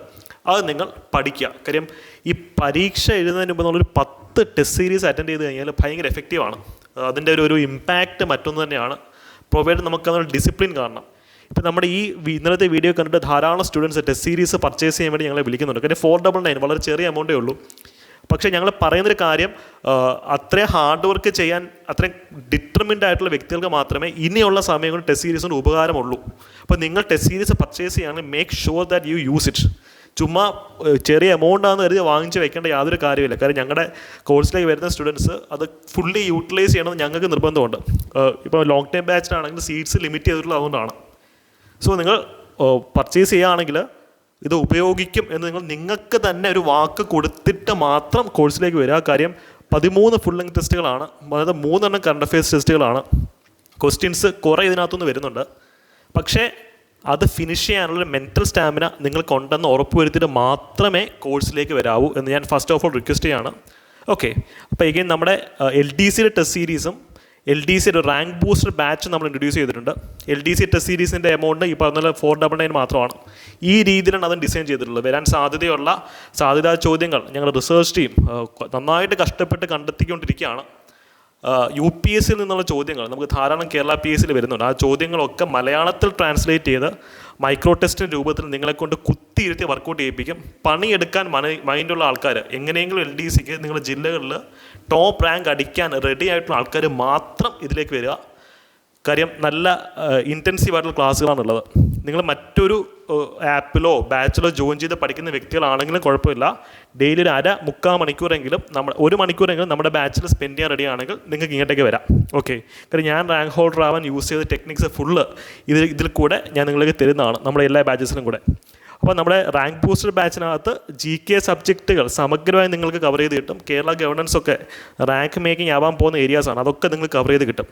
അത് നിങ്ങൾ പഠിക്കുക. കാര്യം ഈ പരീക്ഷ എഴുതുന്നതിന് മുമ്പ് നമ്മളൊരു പത്ത് ടെസ്റ്റ് സീരീസ് അറ്റൻഡ് ചെയ്ത് കഴിഞ്ഞാൽ ഭയങ്കര എഫക്റ്റീവാണ് അതിന്റെ ഒരു ഒരു ഇമ്പാക്റ്റ് മറ്റൊന്ന് തന്നെയാണ്. പ്രൊവൈഡ് നമുക്ക് അതിനുള്ള ഡിസിപ്ലിൻ കാണണം ഇപ്പം നമ്മുടെ ഈ ഇന്നലത്തെ വീഡിയോ കണ്ടിട്ട് ധാരാളം സ്റ്റുഡൻസ് ടെസ്റ്റ് സീരീസ് പർച്ചേസ് ചെയ്യാൻ വേണ്ടി ഞങ്ങളെ വിളിക്കുന്നുണ്ട്. കാര്യം ഫോർ ഡബിൾ നയൻ വളരെ ചെറിയ എമൗണ്ടേ ഉള്ളൂ. പക്ഷേ ഞങ്ങൾ പറയുന്നൊരു കാര്യം അത്രയും ഹാർഡ് വർക്ക് ചെയ്യാൻ അത്രയും ഡിറ്റർമിൻഡ് ആയിട്ടുള്ള വ്യക്തികൾക്ക് മാത്രമേ ഇനിയുള്ള സമയം കൊണ്ട് ടെസ്റ്റ് സീരീസ് കൊണ്ട് ഉപകാരമുള്ളൂ. അപ്പോൾ നിങ്ങൾ ടെസ്റ്റ് സീരീസ് പർച്ചേസ് ചെയ്യുകയാണെങ്കിൽ make sure that you use it ചുമ്മാ ചെറിയ എമൗണ്ട് ആണെന്ന് കരുതി വാങ്ങിച്ച് വെക്കേണ്ട യാതൊരു കാര്യമില്ല കാര്യം ഞങ്ങളുടെ കോഴ്സിലേക്ക് വരുന്ന സ്റ്റുഡൻസ് അത് ഫുള്ളി യൂട്ടിലൈസ് ചെയ്യണമെന്ന് ഞങ്ങൾക്ക് നിർബന്ധമുണ്ട്. ഇപ്പോൾ ലോങ് ടൈം ബാച്ചിനാണെങ്കിൽ സീറ്റ്സ് ലിമിറ്റ് ചെയ്തിട്ടുള്ളത് അതുകൊണ്ടാണ്. സോ നിങ്ങൾ പർച്ചേസ് ചെയ്യുകയാണെങ്കിൽ ഇത് ഉപയോഗിക്കും എന്ന് നിങ്ങൾ നിങ്ങൾക്ക് തന്നെ ഒരു വാക്ക് കൊടുത്തിട്ട് മാത്രം കോഴ്സിലേക്ക് വരിക. കാര്യം പതിമൂന്ന് ഫുൾ ലെങ്ത് ടെസ്റ്റുകളാണ് അതായത് മൂന്നെണ്ണം കറണ്ട് അഫയേഴ്സ് ടെസ്റ്റുകളാണ് ക്വസ്റ്റ്യൻസ് കുറേ ഇതിനകത്തുനിന്ന് വരുന്നുണ്ട്. പക്ഷേ അത് ഫിനിഷ് ചെയ്യാനുള്ള മെന്റൽ സ്റ്റാമിന നിങ്ങൾക്കുണ്ടെന്ന് ഉറപ്പുവരുത്തിയിട്ട് മാത്രമേ കോഴ്സിലേക്ക് വരാവൂ എന്ന് ഞാൻ ഫസ്റ്റ് ഓഫ് ഓൾ റിക്വസ്റ്റ് ചെയ്യാണ്. ഓക്കെ അപ്പോൾ എഗെയിൻ നമ്മുടെ എൽ ഡി സിയുടെ ടെസ്റ്റ് സീരീസും എൽ ഡി സിയുടെ റാങ്ക് ബൂസ്റ്റർ ബാച്ച് നമ്മൾ ഇൻട്രൊഡ്യൂസ് ചെയ്തിട്ടുണ്ട്. എൽ ഡി സി ടെസ്റ്റ് സീരീസിന്റെ എമൗണ്ട് ഈ പറഞ്ഞ ഫോർ ഡബിൾ നയൻ മാത്രമാണ്. ഈ രീതിയിലാണ് അത് ഡിസൈൻ ചെയ്തിട്ടുള്ളത്. വരാൻ സാധ്യതയുള്ള സാധ്യതാ ചോദ്യങ്ങൾ ഞങ്ങളുടെ റിസർച്ച് ടീം നന്നായിട്ട് കഷ്ടപ്പെട്ട് കണ്ടെത്തിക്കൊണ്ടിരിക്കുകയാണ്. യു പി എസ് സിയിൽ നിന്നുള്ള ചോദ്യങ്ങൾ. നമുക്ക് ധാരാളം കേരള പി എസ് സിയിൽ വരുന്നുണ്ട്. ആ ചോദ്യങ്ങളൊക്കെ മലയാളത്തിൽ ട്രാൻസ്ലേറ്റ് ചെയ്ത് മൈക്രോ ടെസ്റ്റിന്റെ രൂപത്തിൽ നിങ്ങളെ കൊണ്ട് കുത്തിയിരുത്തി വർക്കൗട്ട് ചെയ്യിപ്പിക്കും. പണിയെടുക്കാൻ മന മൈൻഡുള്ള ആൾക്കാർ എങ്ങനെയെങ്കിലും എൽ ഡി സിക്ക് നിങ്ങളുടെ ജില്ലകളിൽ ടോപ്പ് റാങ്ക് അടിക്കാൻ റെഡി ആയിട്ടുള്ള ആൾക്കാർ മാത്രം ഇതിലേക്ക് വരിക. കാര്യം നല്ല ഇന്റൻസീവ് ആയിട്ടുള്ള ക്ലാസ്സുകളാണുള്ളത്. നിങ്ങൾ മറ്റൊരു ആപ്പിലോ ബാച്ചിലോ ജോയിൻ ചെയ്ത് പഠിക്കുന്ന വ്യക്തികളാണെങ്കിലും കുഴപ്പമില്ല. ഡെയിലി ഒരു അര മുക്കാൽ മണിക്കൂറെങ്കിലും നമ്മൾ ഒരു മണിക്കൂറെങ്കിലും നമ്മുടെ ബാച്ചിൽ സ്പെൻഡ് ചെയ്യാൻ റെഡി ആണെങ്കിൽ നിങ്ങൾക്ക് ഇങ്ങോട്ടേക്ക് വരാം. ഓക്കെ കാരണം ഞാൻ റാങ്ക് ഹോൾഡർ ആവാൻ യൂസ് ചെയ്ത ടെക്നിക്സ് ഫുള്ള് ഇതിൽ ഇതിൽ കൂടെ ഞാൻ നിങ്ങൾക്ക് തരുന്നതാണ്. നമ്മുടെ എല്ലാ ബാച്ചസിലും കൂടെ. അപ്പോൾ നമ്മുടെ റാങ്ക് ബൂസ്റ്റർ ബാച്ചിനകത്ത് ജി കെ സബ്ജക്റ്റുകൾ സമഗ്രമായി നിങ്ങൾക്ക് കവർ ചെയ്ത് കിട്ടും. കേരള ഗവർണൻസ് ഒക്കെ റാങ്ക് മേക്കിംഗ് ആവാൻ പോകുന്ന ഏരിയാസാണ് അതൊക്കെ നിങ്ങൾ കവർ ചെയ്ത് കിട്ടും.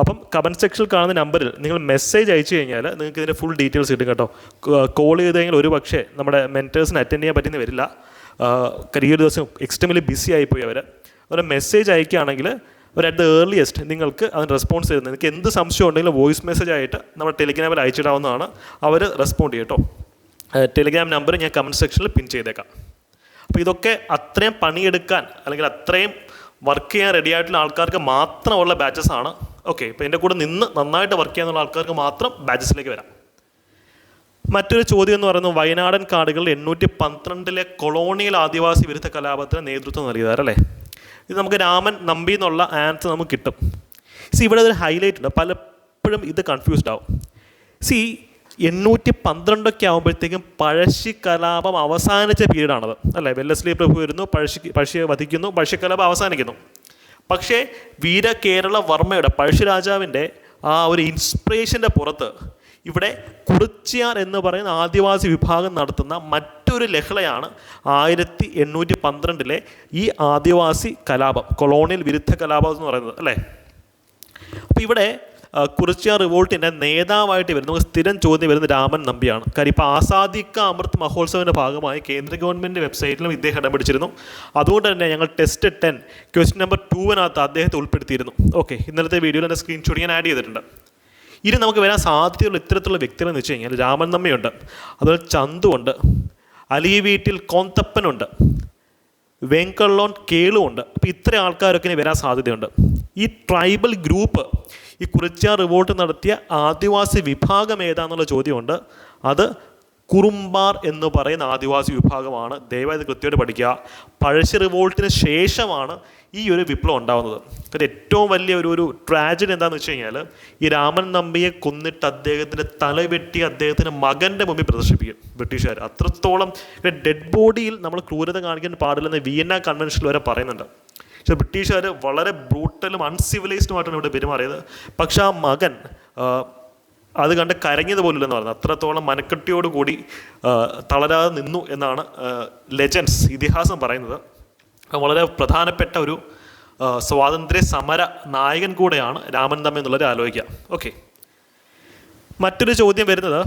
അപ്പം കമന്റ് സെക്ഷനിൽ കാണുന്ന നമ്പറിൽ നിങ്ങൾ മെസ്സേജ് അയച്ചു കഴിഞ്ഞാൽ നിങ്ങൾക്ക് ഇതിന്റെ ഫുൾ ഡീറ്റെയിൽസ് കിട്ടും കേട്ടോ. കോൾ ചെയ്ത് കഴിഞ്ഞാൽ ഒരു പക്ഷേ നമ്മുടെ മെന്റേഴ്സിന് അറ്റൻഡ് ചെയ്യാൻ പറ്റുന്ന വരില്ല. കരിയർ ദിവസം എക്സ്ട്രീമലി ബിസി ആയിപ്പോയി അവർ ഒരു മെസ്സേജ് അയക്കുകയാണെങ്കിൽ ഒരു അറ്റ് ദ ഏർലിയസ്റ്റ് നിങ്ങൾക്ക് അതിന് റെസ്പോൺസ് തരുന്നത്. നിങ്ങൾക്ക് എന്ത് സംശയം ഉണ്ടെങ്കിലും വോയിസ് മെസ്സേജ് ആയിട്ട് നമ്മുടെ ടെലിഗ്രാമിൽ അയച്ചിടാവുന്നതാണ് അവർ റെസ്പോണ്ട് ചെയ്യട്ടോ. ടെലിഗ്രാം നമ്പർ ഞാൻ കമന്റ് സെക്ഷനിൽ പിൻ ചെയ്തേക്കാം. അപ്പോൾ ഇതൊക്കെ അത്രയും പണിയെടുക്കാൻ അല്ലെങ്കിൽ അത്രയും വർക്ക് ചെയ്യാൻ റെഡി ആയിട്ടുള്ള ആൾക്കാർക്ക് മാത്രമുള്ള ബാച്ചസ് ആണ്. ഓക്കെ ഇപ്പോൾ എന്റെ കൂടെ നിന്ന് നന്നായിട്ട് വർക്ക് ചെയ്യാനുള്ള ആൾക്കാർക്ക് മാത്രം ബാച്ചസിലേക്ക് വരാം. മറ്റൊരു ചോദ്യം എന്ന് പറയുന്നത് വയനാടൻ കാടുകളിൽ എണ്ണൂറ്റി പന്ത്രണ്ടിലെ കൊളോണിയൽ ആദിവാസി വിരുദ്ധ കലാപത്തിന് നേതൃത്വം നൽകിയതാരല്ലേ? ഇത് നമുക്ക് രാമൻ നമ്പി എന്നുള്ള ആൻസർ നമുക്ക് കിട്ടും. സി ഇവിടെ ഒരു ഹൈലൈറ്റ് ഉണ്ട്. പലപ്പോഴും ഇത് കൺഫ്യൂസ്ഡ് ആവും. സി എണ്ണൂറ്റി പന്ത്രണ്ടൊക്കെ ആകുമ്പോഴത്തേക്കും പഴശ്ശി കലാപം അവസാനിച്ച പീരീഡാണത് അല്ലേ? വെല്ലസ്ലി പ്രഭു വരുന്നു പഴശ്ശി പഴശ്ശിയെ വധിക്കുന്നു പഴശ്ശി കലാപം അവസാനിക്കുന്നു. പക്ഷേ വീര കേരള വർമ്മയുടെ പഴശ്ശിരാജാവിന്റെ ആ ഒരു ഇൻസ്പിറേഷന്റെ പുറത്ത് ഇവിടെ കുറിച്ചിയാർ എന്ന് പറയുന്ന ആദിവാസി വിഭാഗം നടത്തുന്ന മറ്റൊരു ലഹളയാണ് ആയിരത്തി എണ്ണൂറ്റി പന്ത്രണ്ടിലെ ഈ ആദിവാസി കലാപം കൊളോണിയൽ വിരുദ്ധ കലാപം എന്ന് പറയുന്നത് അല്ലേ? അപ്പോൾ ഇവിടെ ആ, കുറിച്യാർ റിവോൾട്ടിന്റെ നേതാവായിട്ട് വരുന്ന സ്ഥിരം ചോദ്യം വരുന്ന രാമൻ നമ്പിയാണ്. കാര്യം ഇപ്പോൾ ആസാദിക്ക അമൃത് മഹോത്സവിന്റെ ഭാഗമായി കേന്ദ്ര ഗവൺമെന്റ് വെബ്സൈറ്റിലും ഇദ്ദേഹം ഇടം പിടിച്ചിരുന്നു അതുകൊണ്ട് തന്നെ ഞങ്ങൾ ടെസ്റ്റ് ടെൻ ക്വസ്റ്റ്യൻ നമ്പർ ടൂവിനകത്ത് അദ്ദേഹത്തെ ഉൾപ്പെടുത്തിയിരുന്നു. ഓക്കെ ഇന്നലത്തെ വീഡിയോയിൽ എന്റെ സ്ക്രീൻഷോട്ട് ഞാൻ ആഡ് ചെയ്തിട്ടുണ്ട്. ഇനി നമുക്ക് വരാൻ സാധ്യതയുള്ള ഇത്തരത്തിലുള്ള വ്യക്തികളെന്ന് വെച്ച് കഴിഞ്ഞാൽ രാമൻ നമ്മയുണ്ട് അതുപോലെ ചന്തുണ്ട് അലി വീട്ടിൽ കോന്തപ്പനുണ്ട് വെങ്കള്ളോൺ കേളുമുണ്ട് അപ്പോൾ ഇത്ര ആൾക്കാരൊക്കെ ഇനി വരാൻ സാധ്യതയുണ്ട്. ഈ ട്രൈബൽ ഗ്രൂപ്പ് ഈ കുറിച്യാർ റിവോൾട്ട് നടത്തിയ ആദിവാസി വിഭാഗം ഏതാന്നുള്ള ചോദ്യമുണ്ട്. അത് കുറുമ്പാർ എന്ന് പറയുന്ന ആദിവാസി വിഭാഗമാണ്. ദയവായി കൃത്യമായിട്ട് പഠിക്കുക. പഴശ്ശി റിവോൾട്ടിന് ശേഷമാണ് ഈ ഒരു വിപ്ലവം ഉണ്ടാകുന്നത് അത് ഏറ്റവും വലിയ ഒരു ഒരു ട്രാജഡി എന്താണെന്ന് വെച്ച് കഴിഞ്ഞാൽ ഈ രാമൻ നമ്പിയെ കൊന്നിട്ട് അദ്ദേഹത്തിന്റെ തല വെട്ടി അദ്ദേഹത്തിന്റെ മകന്റെ മുമ്പിൽ പ്രദർശിപ്പിക്കും ബ്രിട്ടീഷുകാർ. അത്രത്തോളം ഡെഡ് ബോഡിയിൽ നമ്മൾ ക്രൂരത കാണിക്കാൻ പാടില്ലെന്ന് വിയന്ന കൺവെൻഷനിൽ വരെ പറയുന്നുണ്ട്. പക്ഷേ ബ്രിട്ടീഷുകാർ വളരെ ബ്രൂട്ടലും അൺസിവിലൈസ്ഡുമായിട്ടാണ് ഇവിടെ പെരുമാറിയത്. പക്ഷേ ആ മകൻ അത് കണ്ട് കരഞ്ഞത് പോലില്ലെന്ന് പറയുന്നത് അത്രത്തോളം മനക്കെട്ടിയോടുകൂടി കൂടി തളരാതെ നിന്നു എന്നാണ് ലെജൻസ് ഇതിഹാസം പറയുന്നത്. വളരെ പ്രധാനപ്പെട്ട ഒരു സ്വാതന്ത്ര്യ സമര നായകൻ കൂടെയാണ് രാമൻ തമ്മ എന്നുള്ളത് ആലോചിക്കുക. ഓക്കെ മറ്റൊരു ചോദ്യം വരുന്നത്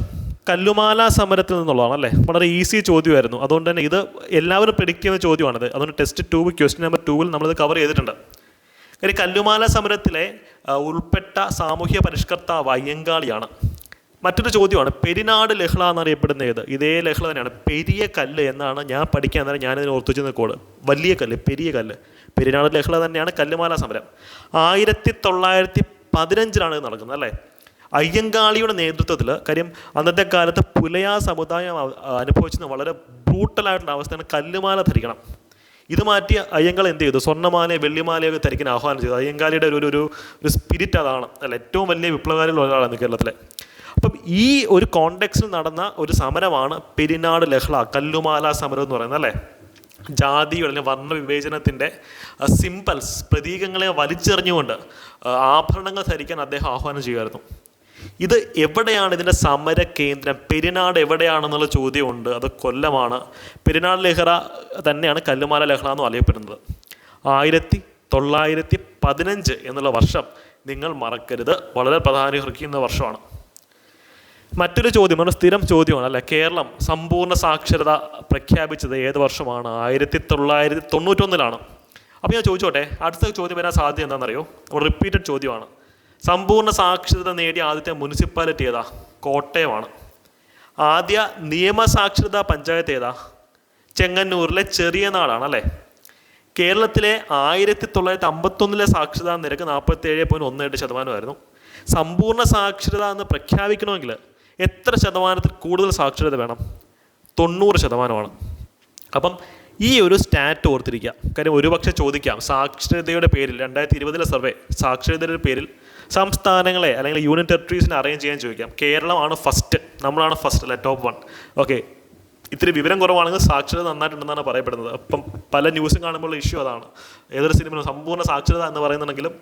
കല്ലുമാല സമരത്തിൽ നിന്നുള്ളതാണ് അല്ലേ? വളരെ ഈസി ചോദ്യമായിരുന്നു. അതുകൊണ്ട് തന്നെ ഇത് എല്ലാവരും പ്രിഡിക്റ്റ് ചെയ്യുന്ന ചോദ്യമാണിത്. അതുകൊണ്ട് ടെസ്റ്റ് ടൂ ക്വസ്റ്റ്യൻ നമ്പർ ടൂവിൽ നമ്മളിത് കവർ ചെയ്തിട്ടുണ്ട്. കാര്യം കല്ലുമാല സമരത്തിലെ ഉൾപ്പെട്ട സാമൂഹ്യ പരിഷ്കർത്താവ് അയ്യങ്കാളിയാണ്. മറ്റൊരു ചോദ്യമാണ് പെരിനാട് ലഹള എന്നറിയപ്പെടുന്ന ഏത്? ഇതേ ലഹള തന്നെയാണ്. പെരിയ കല്ല് എന്നാണ് ഞാൻ പഠിക്കാൻ നേരം ഞാനിതിന് ഓർത്തു വെച്ചിരുന്ന കോഡ്. വലിയ കല്ല് പെരിയ കല്ല്. പെരിനാട് ലഹള തന്നെയാണ് കല്ലുമാല സമരം. ആയിരത്തി തൊള്ളായിരത്തി പതിനഞ്ചിലാണ് ഇത് നടക്കുന്നത് അല്ലേ? അയ്യങ്കാളിയുടെ നേതൃത്വത്തിൽ കാര്യം അന്നത്തെ കാലത്ത് പുലയാ സമുദായം അനുഭവിച്ചിരുന്ന വളരെ ബ്രൂട്ടലായിട്ടുള്ള അവസ്ഥയാണ് കല്ലുമാല ധരിക്കണം. ഇത് മാറ്റി അയ്യങ്കാൾ എന്ത് ചെയ്തു? സ്വർണമാല വെള്ളിമാലയൊക്കെ ധരിക്കാൻ ആഹ്വാനം ചെയ്തു. അയ്യങ്കാളിയുടെ ഒരു ഒരു ഒരു സ്പിരിറ്റ് അതാണ്. അല്ല ഏറ്റവും വലിയ വിപ്ലവകാരികൾ ഒരാളാണ് കേരളത്തിലെ. അപ്പം ഈ ഒരു കോണ്ടെക്സ്റ്റിൽ നടന്ന ഒരു സമരമാണ് പെരിനാട് ലഹള കല്ലുമാല സമരം എന്ന് പറയുന്നത് അല്ലേ? ജാതി അല്ലെങ്കിൽ വർണവിവേചനത്തിന്റെ സിമ്പിൾസ് പ്രതീകങ്ങളെ വലിച്ചെറിഞ്ഞുകൊണ്ട് ആഭരണങ്ങൾ ധരിക്കാൻ അദ്ദേഹം ആഹ്വാനം ചെയ്യുമായിരുന്നു ഇത് എവിടെയാണ് ഇതിന്റെ സമര കേന്ദ്രം പെരിനാട് എവിടെയാണെന്നുള്ള ചോദ്യമുണ്ട്. അത് കൊല്ലമാണ്. പെരിനാട് ലഹ്റ തന്നെയാണ് കല്ലുമാല ലഹ്റ എന്നും അറിയപ്പെടുന്നത്. ആയിരത്തി തൊള്ളായിരത്തി പതിനഞ്ച് എന്നുള്ള വർഷം നിങ്ങൾ മറക്കരുത്. വളരെ പ്രധാനഹർക്കുന്ന വർഷമാണ്. മറ്റൊരു ചോദ്യം ഒരു സ്ഥിരം ചോദ്യമാണ് അല്ലെ? കേരളം സമ്പൂർണ സാക്ഷരത പ്രഖ്യാപിച്ചത് ഏത് വർഷമാണ്? ആയിരത്തി തൊള്ളായിരത്തി തൊണ്ണൂറ്റൊന്നിലാണ്. അപ്പോൾ ഞാൻ ചോദിച്ചോട്ടെ അടുത്ത ചോദ്യം വരാൻ സാധ്യത എന്താണെന്നറിയോ? റിപ്പീറ്റഡ് ചോദ്യമാണ്. സമ്പൂർണ സാക്ഷരത നേടിയ ആദ്യത്തെ മുനിസിപ്പാലിറ്റി ഏതാ? കോട്ടയമാണ്. ആദ്യ നിയമസാക്ഷരതാ പഞ്ചായത്ത് ഏതാ? ചെങ്ങന്നൂരിലെ ചെറിയ നാടാണ് അല്ലേ? കേരളത്തിലെ ആയിരത്തി തൊള്ളായിരത്തി അമ്പത്തൊന്നിലെ സാക്ഷരതാ നിരക്ക് നാൽപ്പത്തി ഏഴ് പോയിന്റ് ഒന്ന് എട്ട് ശതമാനമായിരുന്നു. സമ്പൂർണ സാക്ഷരത എന്ന് പ്രഖ്യാപിക്കണമെങ്കിൽ എത്ര ശതമാനത്തിൽ കൂടുതൽ സാക്ഷരത വേണം? തൊണ്ണൂറ് ശതമാനമാണ്. അപ്പം ഈ ഒരു സ്റ്റാറ്റ് ഓർത്തിരിക്കുക. കാര്യം ഒരുപക്ഷെ ചോദിക്കാം. സാക്ഷരതയുടെ പേരിൽ രണ്ടായിരത്തി ഇരുപതിലെ സർവേ സാക്ഷരതയുടെ പേരിൽ സംസ്ഥാനങ്ങളെ അല്ലെങ്കിൽ യൂണിയൻ ടെറിട്ടറീസിനെ അറേഞ്ച് ചെയ്യാൻ ചോദിക്കാം. കേരളമാണ് ഫസ്റ്റ് നമ്മളാണ് ഫസ്റ്റ് അല്ലെ? ടോപ്പ് വൺ ഓക്കെ ഇത്തിരി വിവരം കുറവാണെങ്കിൽ സാക്ഷരത നന്നായിട്ടുണ്ടെന്നാണ് പറയപ്പെടുന്നത്. അപ്പം പല ന്യൂസും കാണുമ്പോൾ ഇഷ്യൂ അതാണ്. ഏതൊരു സിനിമ സമ്പൂർണ സാക്ഷരത എന്ന് പറയുന്നുണ്ടെങ്കിലും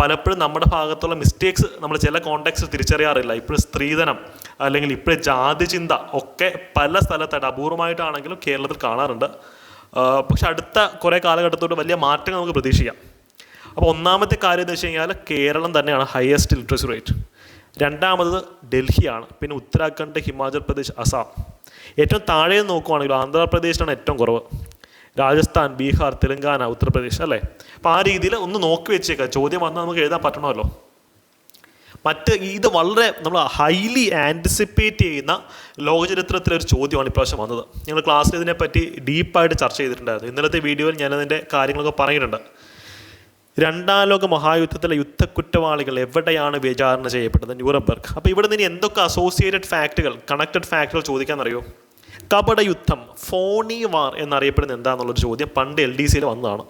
പലപ്പോഴും നമ്മുടെ ഭാഗത്തുള്ള മിസ്റ്റേക്സ് നമ്മൾ ചില കോണ്ടാക്ട്സ് തിരിച്ചറിയാറില്ല. ഇപ്പോഴും സ്ത്രീധനം അല്ലെങ്കിൽ ഇപ്പോഴും ജാതി ചിന്ത ഒക്കെ പല സ്ഥലത്തായിട്ട് അപൂർവമായിട്ടാണെങ്കിലും കേരളത്തിൽ കാണാറുണ്ട്. പക്ഷെ അടുത്ത കുറേ കാലഘട്ടത്തോട്ട് വലിയ മാറ്റങ്ങൾ നമുക്ക് പ്രതീക്ഷിക്കാം. അപ്പോൾ ഒന്നാമത്തെ കാര്യം എന്ന് വെച്ച് കഴിഞ്ഞാൽ കേരളം തന്നെയാണ് ഹയസ്റ്റ് ലിറ്ററസി റേറ്റ് രണ്ടാമത് ഡൽഹിയാണ് പിന്നെ ഉത്തരാഖണ്ഡ് ഹിമാചൽ പ്രദേശ് അസാം. ഏറ്റവും താഴെ നോക്കുവാണെങ്കിൽ ആന്ധ്രാപ്രദേശിലാണ് ഏറ്റവും കുറവ്. രാജസ്ഥാൻ ബീഹാർ തെലങ്കാന ഉത്തർപ്രദേശ് അല്ലേ? അപ്പോൾ ആ രീതിയിൽ ഒന്ന് നോക്കി വെച്ചേക്കാം. ചോദ്യം വന്നാൽ നമുക്ക് എഴുതാൻ പറ്റണമല്ലോ. മറ്റ് ഇത് വളരെ നമ്മൾ ഹൈലി ആന്റിസിപ്പേറ്റ് ചെയ്യുന്ന ലോകചരിത്രത്തിലെ ഒരു ചോദ്യമാണ് ഇപ്രാവശ്യം വന്നത്. ഞങ്ങൾ ക്ലാസ്സിൽ ഇതിനെപ്പറ്റി ഡീപ്പായിട്ട് ചർച്ച ചെയ്തിട്ടുണ്ടായിരുന്നു. ഇന്നലത്തെ വീഡിയോയിൽ ഞാനതിന്റെ കാര്യങ്ങളൊക്കെ പറഞ്ഞിട്ടുണ്ട്. രണ്ടാം ലോക മഹായുദ്ധത്തിലെ യുദ്ധക്കുറ്റവാളികൾ എവിടെയാണ് വിചാരണ ചെയ്യപ്പെട്ടത്? ന്യൂറംബർഗ്. അപ്പോൾ ഇവിടെ നിന്ന് എന്തൊക്കെ അസോസിയേറ്റഡ് ഫാക്റ്റുകൾ കണക്റ്റഡ് ഫാക്റ്റുകൾ ചോദിക്കാൻ ചോദിക്കാമെന്നറിയോ? കപട യുദ്ധം ഫോണി വാർ എന്നറിയപ്പെടുന്ന എന്താണെന്നുള്ളൊരു ചോദ്യം പണ്ട് എൽ ഡി സിയിൽ വന്നതാണ്.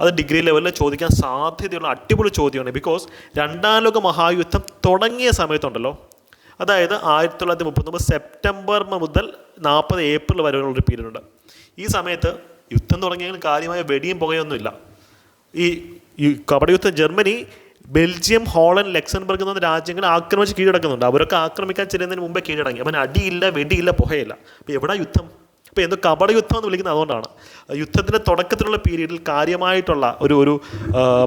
അത് ഡിഗ്രി ലെവലിൽ ചോദിക്കാൻ സാധ്യതയുള്ള അടിപൊളി ചോദ്യമാണ്. ബിക്കോസ് രണ്ടാം ലോക മഹായുദ്ധം തുടങ്ങിയ സമയത്തുണ്ടല്ലോ. അതായത് ആയിരത്തി തൊള്ളായിരത്തി മുപ്പത്തൊമ്പത് സെപ്റ്റംബർ മുതൽ നാൽപ്പത് ഏപ്രിൽ വരെയുള്ളൊരു പീരീഡ് ഉണ്ട്. ഈ സമയത്ത് യുദ്ധം തുടങ്ങിയെങ്കിലും കാര്യമായ വെടിയും പുകയൊന്നുമില്ല. ഈ ഈ യുദ്ധം ജർമ്മനി ബെൽജിയം ഹോളണ്ട് ലക്സംബർഗ് എന്ന രാജ്യങ്ങൾ ആക്രമിച്ച് കീഴടക്കുന്നുണ്ട്. അവരൊക്കെ ആക്രമിക്കാൻ ചെല്ലുന്നതിന് മുമ്പേ കീഴടങ്ങി. അവൻ അടിയില്ല വെടിയില്ല പുഹയില്ല അപ്പോൾ എവിടെ യുദ്ധം? അപ്പോൾ എന്തോ കപട യുദ്ധം എന്ന് വിളിക്കുന്നത് അതുകൊണ്ടാണ്. യുദ്ധത്തിന്റെ തുടക്കത്തിലുള്ള പീരീഡിൽ കാര്യമായിട്ടുള്ള ഒരു ഒരു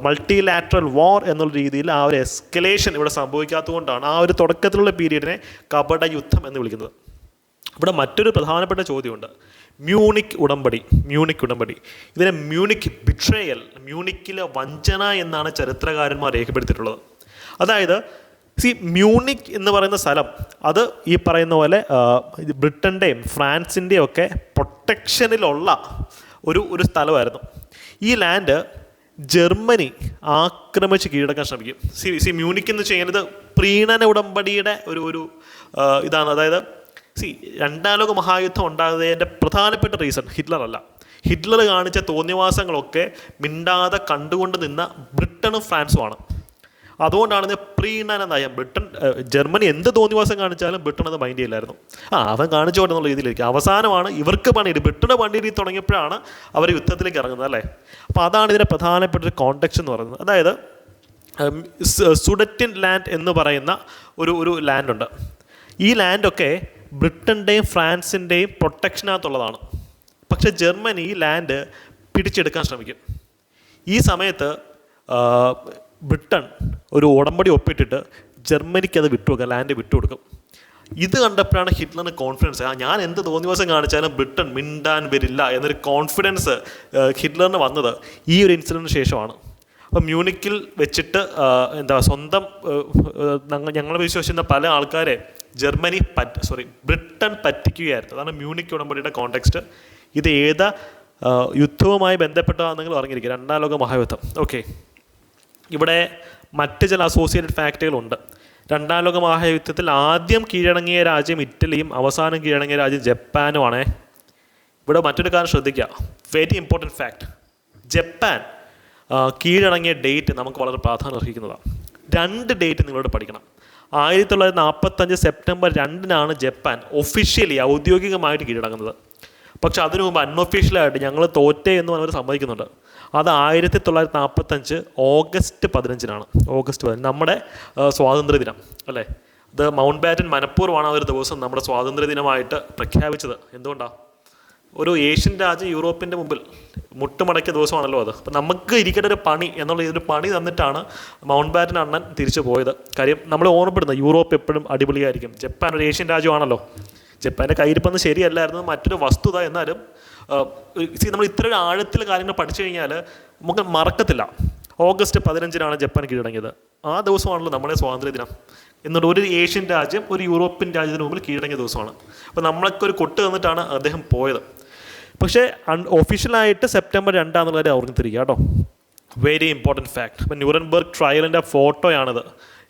മൾട്ടി ലാറ്ററൽ വാർ എന്നുള്ള രീതിയിൽ ആ ഒരു എസ്കലേഷൻ ഇവിടെ സംഭവിക്കാത്തതുകൊണ്ടാണ് ആ ഒരു തുടക്കത്തിലുള്ള പീരീഡിനെ കപട യുദ്ധം എന്ന് വിളിക്കുന്നത്. ഇവിടെ മറ്റൊരു പ്രധാനപ്പെട്ട ചോദ്യമുണ്ട്. മ്യൂണിക് ഉടമ്പടി മ്യൂണിക് ഉടമ്പടി. ഇതിനെ മ്യൂണിക് ബിട്രേയൽ മ്യൂണിക്കിലെ വഞ്ചന എന്നാണ് ചരിത്രകാരന്മാർ രേഖപ്പെടുത്തിയിട്ടുള്ളത്. അതായത് സി മ്യൂണിക് എന്ന് പറയുന്ന സ്ഥലം അത് ഈ പറയുന്ന പോലെ ബ്രിട്ടന്റെയും ഫ്രാൻസിന്റെയും ഒക്കെ പ്രൊട്ടക്ഷനിലുള്ള ഒരു ഒരു സ്ഥലമായിരുന്നു. ഈ ലാൻഡ് ജർമ്മനി ആക്രമിച്ച് കീഴടക്കാൻ ശ്രമിക്കും. സി സി മ്യൂണിക് എന്ന് വെച്ച് കഴിഞ്ഞാൽ ഇത് പ്രീണന ഉടമ്പടിയുടെ ഒരു ഒരു ഇതാണ്. അതായത് സി രണ്ടാം ലോക മഹായുദ്ധം ഉണ്ടാകുന്നതിന്റെ പ്രധാനപ്പെട്ട റീസൺ ഹിറ്റ്ലർ അല്ല. ഹിറ്റ്ലർ കാണിച്ച തോന്നിവാസങ്ങളൊക്കെ മിണ്ടാതെ കണ്ടുകൊണ്ട് നിന്ന ബ്രിട്ടനും ഫ്രാൻസുമാണ് അതുകൊണ്ടാണ് ഇത് പ്രീണന നയം. ബ്രിട്ടൻ ജർമ്മനി എന്ത് തോന്നിവാസം കാണിച്ചാലും ബ്രിട്ടൻ അത് മൈൻഡ് ചെയ്യില്ലായിരുന്നു. ആ അവൻ കാണിച്ചോട്ടെ രീതിയിലേക്ക്. അവസാനമാണ് ഇവർക്ക് പണിയിട്ട് ബ്രിട്ടന് പണിയിട്ട് തുടങ്ങിയപ്പോഴാണ് അവർ യുദ്ധത്തിലേക്ക് ഇറങ്ങുന്നത് അല്ലേ? അപ്പോൾ അതാണ് ഇതിന്റെ പ്രധാനപ്പെട്ട ഒരു കോണ്ടക്സ്റ്റ് എന്ന് പറയുന്നത്. അതായത് സുഡറ്റിൻ ലാൻഡ് എന്ന് പറയുന്ന ഒരു ഒരു ലാൻഡുണ്ട്. ഈ ലാൻഡൊക്കെ ബ്രിട്ടന്റെയും ഫ്രാൻസിന്റെയും പ്രൊട്ടക്ഷനകത്തുള്ളതാണ്. പക്ഷേ ജർമ്മനി ലാൻഡ് പിടിച്ചെടുക്കാൻ ശ്രമിക്കും. ഈ സമയത്ത് ബ്രിട്ടൻ ഒരു ഉടമ്പടി ഒപ്പിട്ടിട്ട് ജർമ്മനിക്ക് അത് വിട്ടുകൊടുക്കുക ലാൻഡ് വിട്ടുകൊടുക്കും. ഇത് കണ്ടപ്പോഴാണ് ഹിറ്റ്ലറിന് കോൺഫിഡൻസ് ഞാൻ എന്ത് തോന്നിവാസം കാണിച്ചാലും ബ്രിട്ടൻ മിണ്ടാൻ വരില്ല എന്നൊരു കോൺഫിഡൻസ് ഹിറ്റ്ലറിന് വന്നത് ഈ ഒരു ഇൻസിഡന്റിന് ശേഷമാണ്. അപ്പം മ്യൂണിക്കിൽ വെച്ചിട്ട് എന്താ സ്വന്തം ഞങ്ങൾ വിശ്വസിക്കുന്ന പല ആൾക്കാരെ ജർമ്മനി പറ്റ സോറി ബ്രിട്ടൻ പറ്റിക്കുകയായിരുന്നു. അതാണ് മ്യൂണിക് ഉടമ്പടിയുടെ കോണ്ടെക്സ്റ്റ് ഇത് ഏത് യുദ്ധവുമായി ബന്ധപ്പെട്ടതാണെന്നെങ്കിലും അറിഞ്ഞിരിക്കുക രണ്ടാം ലോക മഹായുദ്ധം. ഓക്കെ ഇവിടെ മറ്റ് ചില അസോസിയേറ്റഡ് ഫാക്റ്റുകളുണ്ട് രണ്ടാം ലോക മഹായുദ്ധത്തിൽ ആദ്യം കീഴടങ്ങിയ രാജ്യം ഇറ്റലിയും അവസാനം കീഴടങ്ങിയ രാജ്യം ജപ്പാനുമാണേ. ഇവിടെ മറ്റൊരു കാര്യം ശ്രദ്ധിക്കുക. വെരി ഇമ്പോർട്ടന്റ് ഫാക്റ്റ് ജപ്പാൻ കീഴടങ്ങിയ ഡേറ്റ് നമുക്ക് വളരെ പ്രാധാന്യം അർഹിക്കുന്നതാണ്. രണ്ട് ഡേറ്റ് നിങ്ങളോട് പഠിക്കണം. ആയിരത്തി തൊള്ളായിരത്തി നാൽപ്പത്തഞ്ച് സെപ്റ്റംബർ രണ്ടിനാണ് ജപ്പാൻ ഒഫീഷ്യലി ഔദ്യോഗികമായിട്ട് കീഴടങ്ങുന്നത്. പക്ഷെ അതിനു മുമ്പ് അൺഒഫീഷ്യലായിട്ട് ഞങ്ങൾ തോറ്റേ എന്ന് അവർ സമ്മതിക്കുന്നുണ്ട്. അത് ആയിരത്തി തൊള്ളായിരത്തി നാൽപ്പത്തഞ്ച് ഓഗസ്റ്റ് പതിനഞ്ചിനാണ്. ഓഗസ്റ്റ് പതിനഞ്ച്. നമ്മുടെ സ്വാതന്ത്ര്യ ദിനം അല്ലേ? ഇത് മൗണ്ട് ബാറ്റൻ മനഃപൂർവമാണ് ആ ഒരു ദിവസം നമ്മുടെ സ്വാതന്ത്ര്യ ദിനമായിട്ട് പ്രഖ്യാപിച്ചത്. എന്തുകൊണ്ടാണ് ഒരു ഏഷ്യൻ രാജ്യം യൂറോപ്പിന്റെ മുമ്പിൽ മുട്ടുമടക്കിയ ദിവസമാണല്ലോ അത്. അപ്പം നമുക്ക് ഇരിക്കേണ്ട ഒരു പണി എന്നുള്ള ഇതൊരു പണി തന്നിട്ടാണ് മൗണ്ട് ബാറ്റൻ അണ്ണൻ തിരിച്ചു പോയത്. കാര്യം നമ്മൾ ഓർമ്മപ്പെടുന്നത് യൂറോപ്പ് എപ്പോഴും അടിപൊളിയായിരിക്കും. ജപ്പാൻ ഒരു ഏഷ്യൻ രാജ്യമാണല്ലോ. ജപ്പാന്റെ കയ്യിരിപ്പെന്ന് ശരിയല്ലായിരുന്നു. മറ്റൊരു വസ്തുത എന്നാലും നമ്മൾ ഇത്ര ആഴത്തിൽ കാര്യങ്ങൾ പഠിച്ചു കഴിഞ്ഞാൽ നമുക്ക് മറക്കത്തില്ല. ഓഗസ്റ്റ് പതിനഞ്ചിനാണ് ജപ്പാൻ കീഴടങ്ങിയത്. ആ ദിവസമാണല്ലോ നമ്മുടെ സ്വാതന്ത്ര്യ ദിനം എന്നിട്ട് ഒരു ഏഷ്യൻ രാജ്യം ഒരു യൂറോപ്യൻ രാജ്യത്തിന് മുമ്പിൽ കീഴടങ്ങിയ ദിവസമാണ്. അപ്പോൾ നമ്മളൊക്കെ ഒരു കൊട്ട് തന്നിട്ടാണ് അദ്ദേഹം പോയത്. പക്ഷേ ഒഫീഷ്യലായിട്ട് സെപ്റ്റംബർ രണ്ടാന്നുള്ള കാര്യം ഓർമ്മിത്തിരിക്കുക കേട്ടോ. വെരി ഇമ്പോർട്ടന്റ് ഫാക്ട് ഇപ്പം ന്യൂറൻബർഗ് ട്രയലിന്റെ ഫോട്ടോയാണിത്.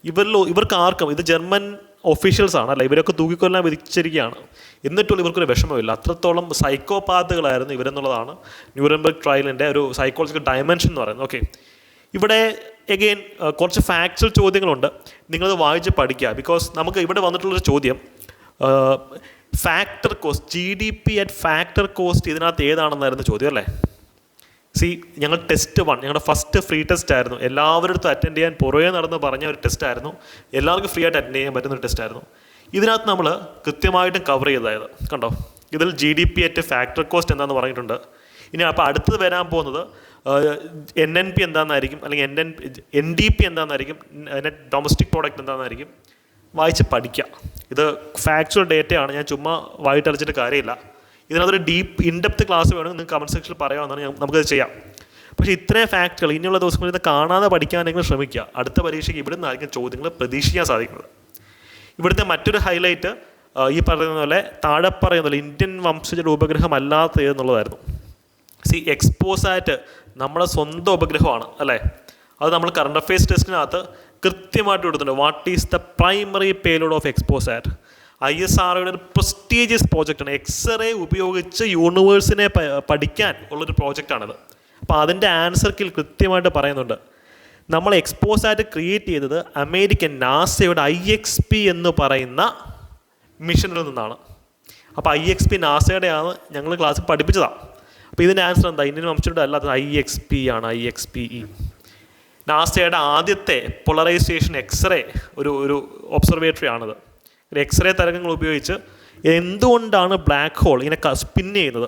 ഇവരിൽ ഇവർക്ക് ആർക്കും ഇത് ജർമ്മൻ ഒഫീഷ്യൽസ് ആണ് അല്ല? ഇവരൊക്കെ തൂക്കിക്കൊല്ലാൻ വിധിച്ചിരിക്കുകയാണ്. എന്നിട്ടുള്ള ഇവർക്കൊരു വിഷമമില്ല. അത്രത്തോളം സൈക്കോപാത്തുകളായിരുന്നു ഇവരെന്നുള്ളതാണ് ന്യൂറൻബർഗ് ട്രയലിന്റെ ഒരു സൈക്കോളജിക്കൽ ഡയമെൻഷൻ എന്ന് പറയുന്നത്. ഓക്കെ ഇവിടെ എഗെയിൻ കുറച്ച് ഫാക്ച്വൽ ചോദ്യങ്ങളുണ്ട്. നിങ്ങളത് വായിച്ച് പഠിക്കുക. ബിക്കോസ് നമുക്ക് ഇവിടെ വന്നിട്ടുള്ളൊരു ചോദ്യം factor cost G D P at factor cost ഇതിനകത്ത് ഏതാണെന്നായിരുന്നു ചോദ്യം അല്ലേ? സി ഞങ്ങൾ ടെസ്റ്റ് വൺ ഞങ്ങളുടെ ഫസ്റ്റ് ഫ്രീ ടെസ്റ്റ് ആയിരുന്നു. എല്ലാവരുടെ അറ്റൻഡ് ചെയ്യാൻ പുറകെ നടന്ന് പറഞ്ഞ ഒരു ടെസ്റ്റ് ആയിരുന്നു. എല്ലാവർക്കും ഫ്രീ ആയിട്ട് അറ്റൻഡ് ചെയ്യാൻ പറ്റുന്ന ഒരു ടെസ്റ്റ് ആയിരുന്നു. ഇതിനകത്ത് നമ്മൾ കൃത്യമായിട്ടും കവർ ചെയ്തതായത് കണ്ടോ? ഇതിൽ G D P at factor cost എന്താണെന്ന് പറഞ്ഞിട്ടുണ്ട്. ഇനി അപ്പോൾ അടുത്തത് വരാൻ പോകുന്നത് എൻ എൻ പി എന്താണെന്നായിരിക്കും അല്ലെങ്കിൽ N N N D P എന്താണെന്നായിരിക്കും net domestic product എന്താണെന്നായിരിക്കും വായിച്ച് പഠിക്കുക ഇത് ഫാക്ച്വൽ ഡേറ്റയാണ് ഞാൻ ചുമ്മാ വായിട്ടടിച്ചിട്ട് കാര്യമില്ല. ഇതിനകത്തൊരു ഡീപ്പ് ഇൻഡെപ്ത് ക്ലാസ് വേണമെങ്കിൽ നിങ്ങൾക്ക് കമന്റ് സെക്ഷനിൽ പറയാമെന്നാണ് നമുക്കത് ചെയ്യാം. പക്ഷേ ഇത്രയും ഫാക്റ്റുകൾ ഇനിയുള്ള ദിവസങ്ങളിൽ ഇത് കാണാതെ പഠിക്കാനെങ്കിലും ശ്രമിക്കുക അടുത്ത പരീക്ഷയ്ക്ക് ഇവിടെ നിന്നായിരിക്കും ചോദ്യങ്ങൾ പ്രതീക്ഷിക്കാൻ സാധിക്കുന്നത്. ഇവിടുത്തെ മറ്റൊരു ഹൈലൈറ്റ് ഈ പറയുന്ന പോലെ താഴെ പറയുന്ന പോലെ ഇന്ത്യൻ വംശജ ഉപഗ്രഹം എന്നുള്ളതായിരുന്നു. സി എക്സ്പോസാറ്റ് നമ്മുടെ സ്വന്തം ഉപഗ്രഹമാണ് അല്ലേ? അത് നമ്മൾ കറണ്ട് അഫയേഴ്സ് ടെസ്റ്റിനകത്ത് കൃത്യമായിട്ട് കൊടുത്തിട്ടുണ്ട്. What is the primary payload of XPoSat I S ആർഒയുടെ ഒരു പ്രസ്റ്റീജിയസ് പ്രോജക്റ്റാണ് എക്സ്റേ ഉപയോഗിച്ച് യൂണിവേഴ്സിനെ പഠിക്കാൻ ഉള്ളൊരു പ്രോജക്റ്റാണിത് അപ്പോൾ അതിന്റെ ആൻസർ കിൽ കൃത്യമായിട്ട് പറയുന്നുണ്ട്. നമ്മൾ എക്സ്പോസാറ്റ് ക്രിയേറ്റ് ചെയ്തത് അമേരിക്കൻ നാസയുടെ ഐ എക്സ് പി എന്ന് പറയുന്ന മിഷനിൽ നിന്നാണ്. അപ്പോൾ ഐ എക്സ് പി നാസയുടെയാണ് ഞങ്ങൾ ക്ലാസ്സിൽ പഠിപ്പിച്ചതാണ് അപ്പോൾ ഇതിന്റെ ആൻസർ എന്താ? ഇന്ത്യൻ വംശജരുടെ അല്ലാത്ത ഐ എക്സ് പി ആണ് ഐ എക്സ് പി ഇ നാസയുടെ ആദ്യത്തെ പോളറൈസേഷൻ എക്സ്റേ ഒരു ഒരു ഒബ്സർവേറ്ററി ആണത്. ഒരു എക്സ്റേ തരംഗങ്ങൾ ഉപയോഗിച്ച് എന്തുകൊണ്ടാണ് ബ്ലാക്ക് ഹോൾ ഇങ്ങനെ സ്പിൻ ചെയ്യുന്നത്?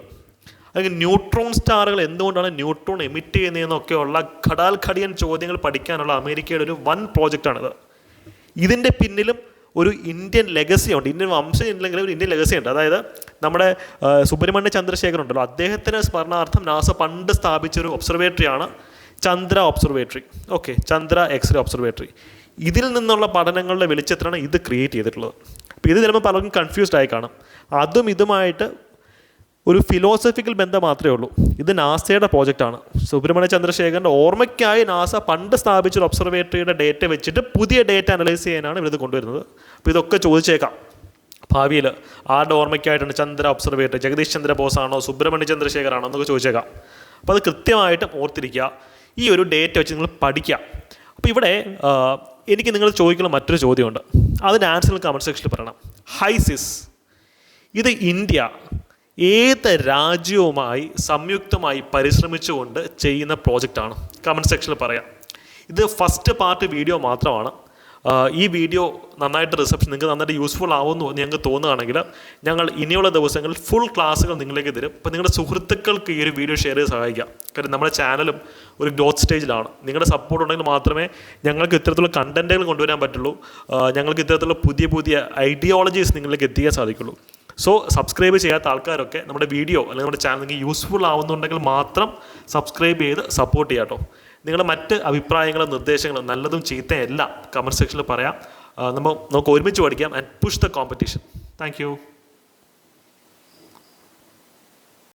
അല്ലെങ്കിൽ ന്യൂട്രോൺ സ്റ്റാറുകൾ എന്തുകൊണ്ടാണ് ന്യൂട്രോൺ എമിറ്റ് ചെയ്യുന്നതെന്നൊക്കെയുള്ള ഘടാൽ ഘടിയൻ ചോദ്യങ്ങൾ പഠിക്കാനുള്ള അമേരിക്കയുടെ ഒരു വൻ പ്രോജക്റ്റാണിത് ഇതിന്റെ പിന്നിലും ഒരു ഇന്ത്യൻ ലെഗസി ഉണ്ട്. ഇന്ത്യൻ വംശം ഇല്ലെങ്കിൽ ഒരു ഇന്ത്യൻ ലെഗസി ഉണ്ട്. അതായത് നമ്മുടെ സുബ്രഹ്മണ്യ ചന്ദ്രശേഖർ ഉണ്ടല്ലോ. അദ്ദേഹത്തിന് സ്മരണാർത്ഥം നാസ പണ്ട് സ്ഥാപിച്ച ഒരു ഒബ്സർവേറ്ററിയാണ് Chandra observatory okay Chandra X ray observatory ഇതിൽ നിന്നുള്ള പഠനങ്ങളുടെ വെളിച്ചത്തിലാണ് ഇത് ക്രിയേറ്റ് ചെയ്തിട്ടുള്ളത്. അപ്പോൾ ഇത് ചിലപ്പോൾ പലർക്കും കൺഫ്യൂസ്ഡ് ആയി കാണും. അതും ഇതുമായിട്ട് ഒരു ഫിലോസഫിക്കൽ ബന്ധം മാത്രമേ ഉള്ളൂ. ഇത് നാസയുടെ പ്രോജക്റ്റാണ് സുബ്രഹ്മണ്യ ചന്ദ്രശേഖരന്റെ ഓർമ്മയ്ക്കായി നാസ പണ്ട് സ്ഥാപിച്ച ഒരു ഒബ്സർവേറ്ററിയുടെ ഡേറ്റ വെച്ചിട്ട് പുതിയ ഡേറ്റ അനലൈസ് ചെയ്യാനാണ് ഇവരിത് കൊണ്ടുവരുന്നത്. അപ്പോൾ ഇതൊക്കെ ചോദിച്ചേക്കാം. ഭാവിയിൽ ആരുടെ ഓർമ്മയ്ക്കായിട്ടാണ് ചന്ദ്ര ഒബ്സർവേറ്ററി ജഗദീഷ് ചന്ദ്ര ബോസാണോ സുബ്രഹ്മണ്യ ചന്ദ്രശേഖരാണോ എന്നൊക്കെ ചോദിച്ചേക്കാം. അപ്പോൾ അത് കൃത്യമായിട്ട് ഓർത്തിരിക്കുക. ഈ ഒരു ഡേറ്റ വെച്ച് നിങ്ങൾ പഠിക്കുക. അപ്പോൾ ഇവിടെ എനിക്ക് നിങ്ങൾ ചോദിക്കുന്ന മറ്റൊരു ചോദ്യമുണ്ട്. അതിന്റെ ആൻസർ കമന്റ് സെക്ഷനിൽ പറയണം. ഹൈസിസ് ഇത് ഇന്ത്യ. ഏത് രാജ്യവുമായി സംയുക്തമായി പരിശ്രമിച്ചുകൊണ്ട് ചെയ്യുന്ന പ്രോജക്റ്റാണ്? കമന്റ് സെക്ഷനിൽ പറയാം. ഇത് ഫസ്റ്റ് പാർട്ട് വീഡിയോ മാത്രമാണ്. ഈ വീഡിയോ നന്നായിട്ട് റിസപ്ഷൻ നിങ്ങൾക്ക് നന്നായിട്ട് യൂസ്ഫുൾ ആവുമെന്ന് ഞങ്ങൾക്ക് തോന്നുകയാണെങ്കിൽ ഞങ്ങൾ ഇനിയുള്ള ദിവസങ്ങളിൽ ഫുൾ ക്ലാസ്സുകൾ നിങ്ങളിലേക്ക് തരും. അപ്പോൾ നിങ്ങളുടെ സുഹൃത്തുക്കൾക്ക് ഈ ഒരു വീഡിയോ ഷെയർ ചെയ്ത് സഹായിക്കാം. കാരണം നമ്മുടെ ചാനലും ഒരു ഗ്രോത്ത് സ്റ്റേജിലാണ് നിങ്ങളുടെ സപ്പോർട്ട് ഉണ്ടെങ്കിൽ മാത്രമേ ഞങ്ങൾക്ക് ഇത്തരത്തിലുള്ള കണ്ടന്റുകൾ കൊണ്ടുവരാൻ പറ്റുള്ളൂ. ഞങ്ങൾക്ക് ഇത്തരത്തിലുള്ള പുതിയ പുതിയ ഐഡിയോളജീസ് നിങ്ങളിലേക്ക് എത്തിക്കാൻ സാധിക്കുള്ളൂ. സോ സബ്സ്ക്രൈബ് ചെയ്യാത്ത ആൾക്കാരൊക്കെ നമ്മുടെ വീഡിയോ അല്ലെങ്കിൽ നമ്മുടെ ചാനൽ നിങ്ങൾക്ക് യൂസ്ഫുൾ ആവുന്നുണ്ടെങ്കിൽ മാത്രം സബ്സ്ക്രൈബ് ചെയ്ത് സപ്പോർട്ട് ചെയ്യാം കേട്ടോ നിങ്ങളുടെ മറ്റ് അഭിപ്രായങ്ങളും നിർദ്ദേശങ്ങളും നല്ലതും ചീത്തയും എല്ലാം കമന്റ് സെക്ഷനിൽ പറയാം. നമ്മൾ നമുക്ക് ഒരുമിച്ച് പഠിക്കാം and push the competition thank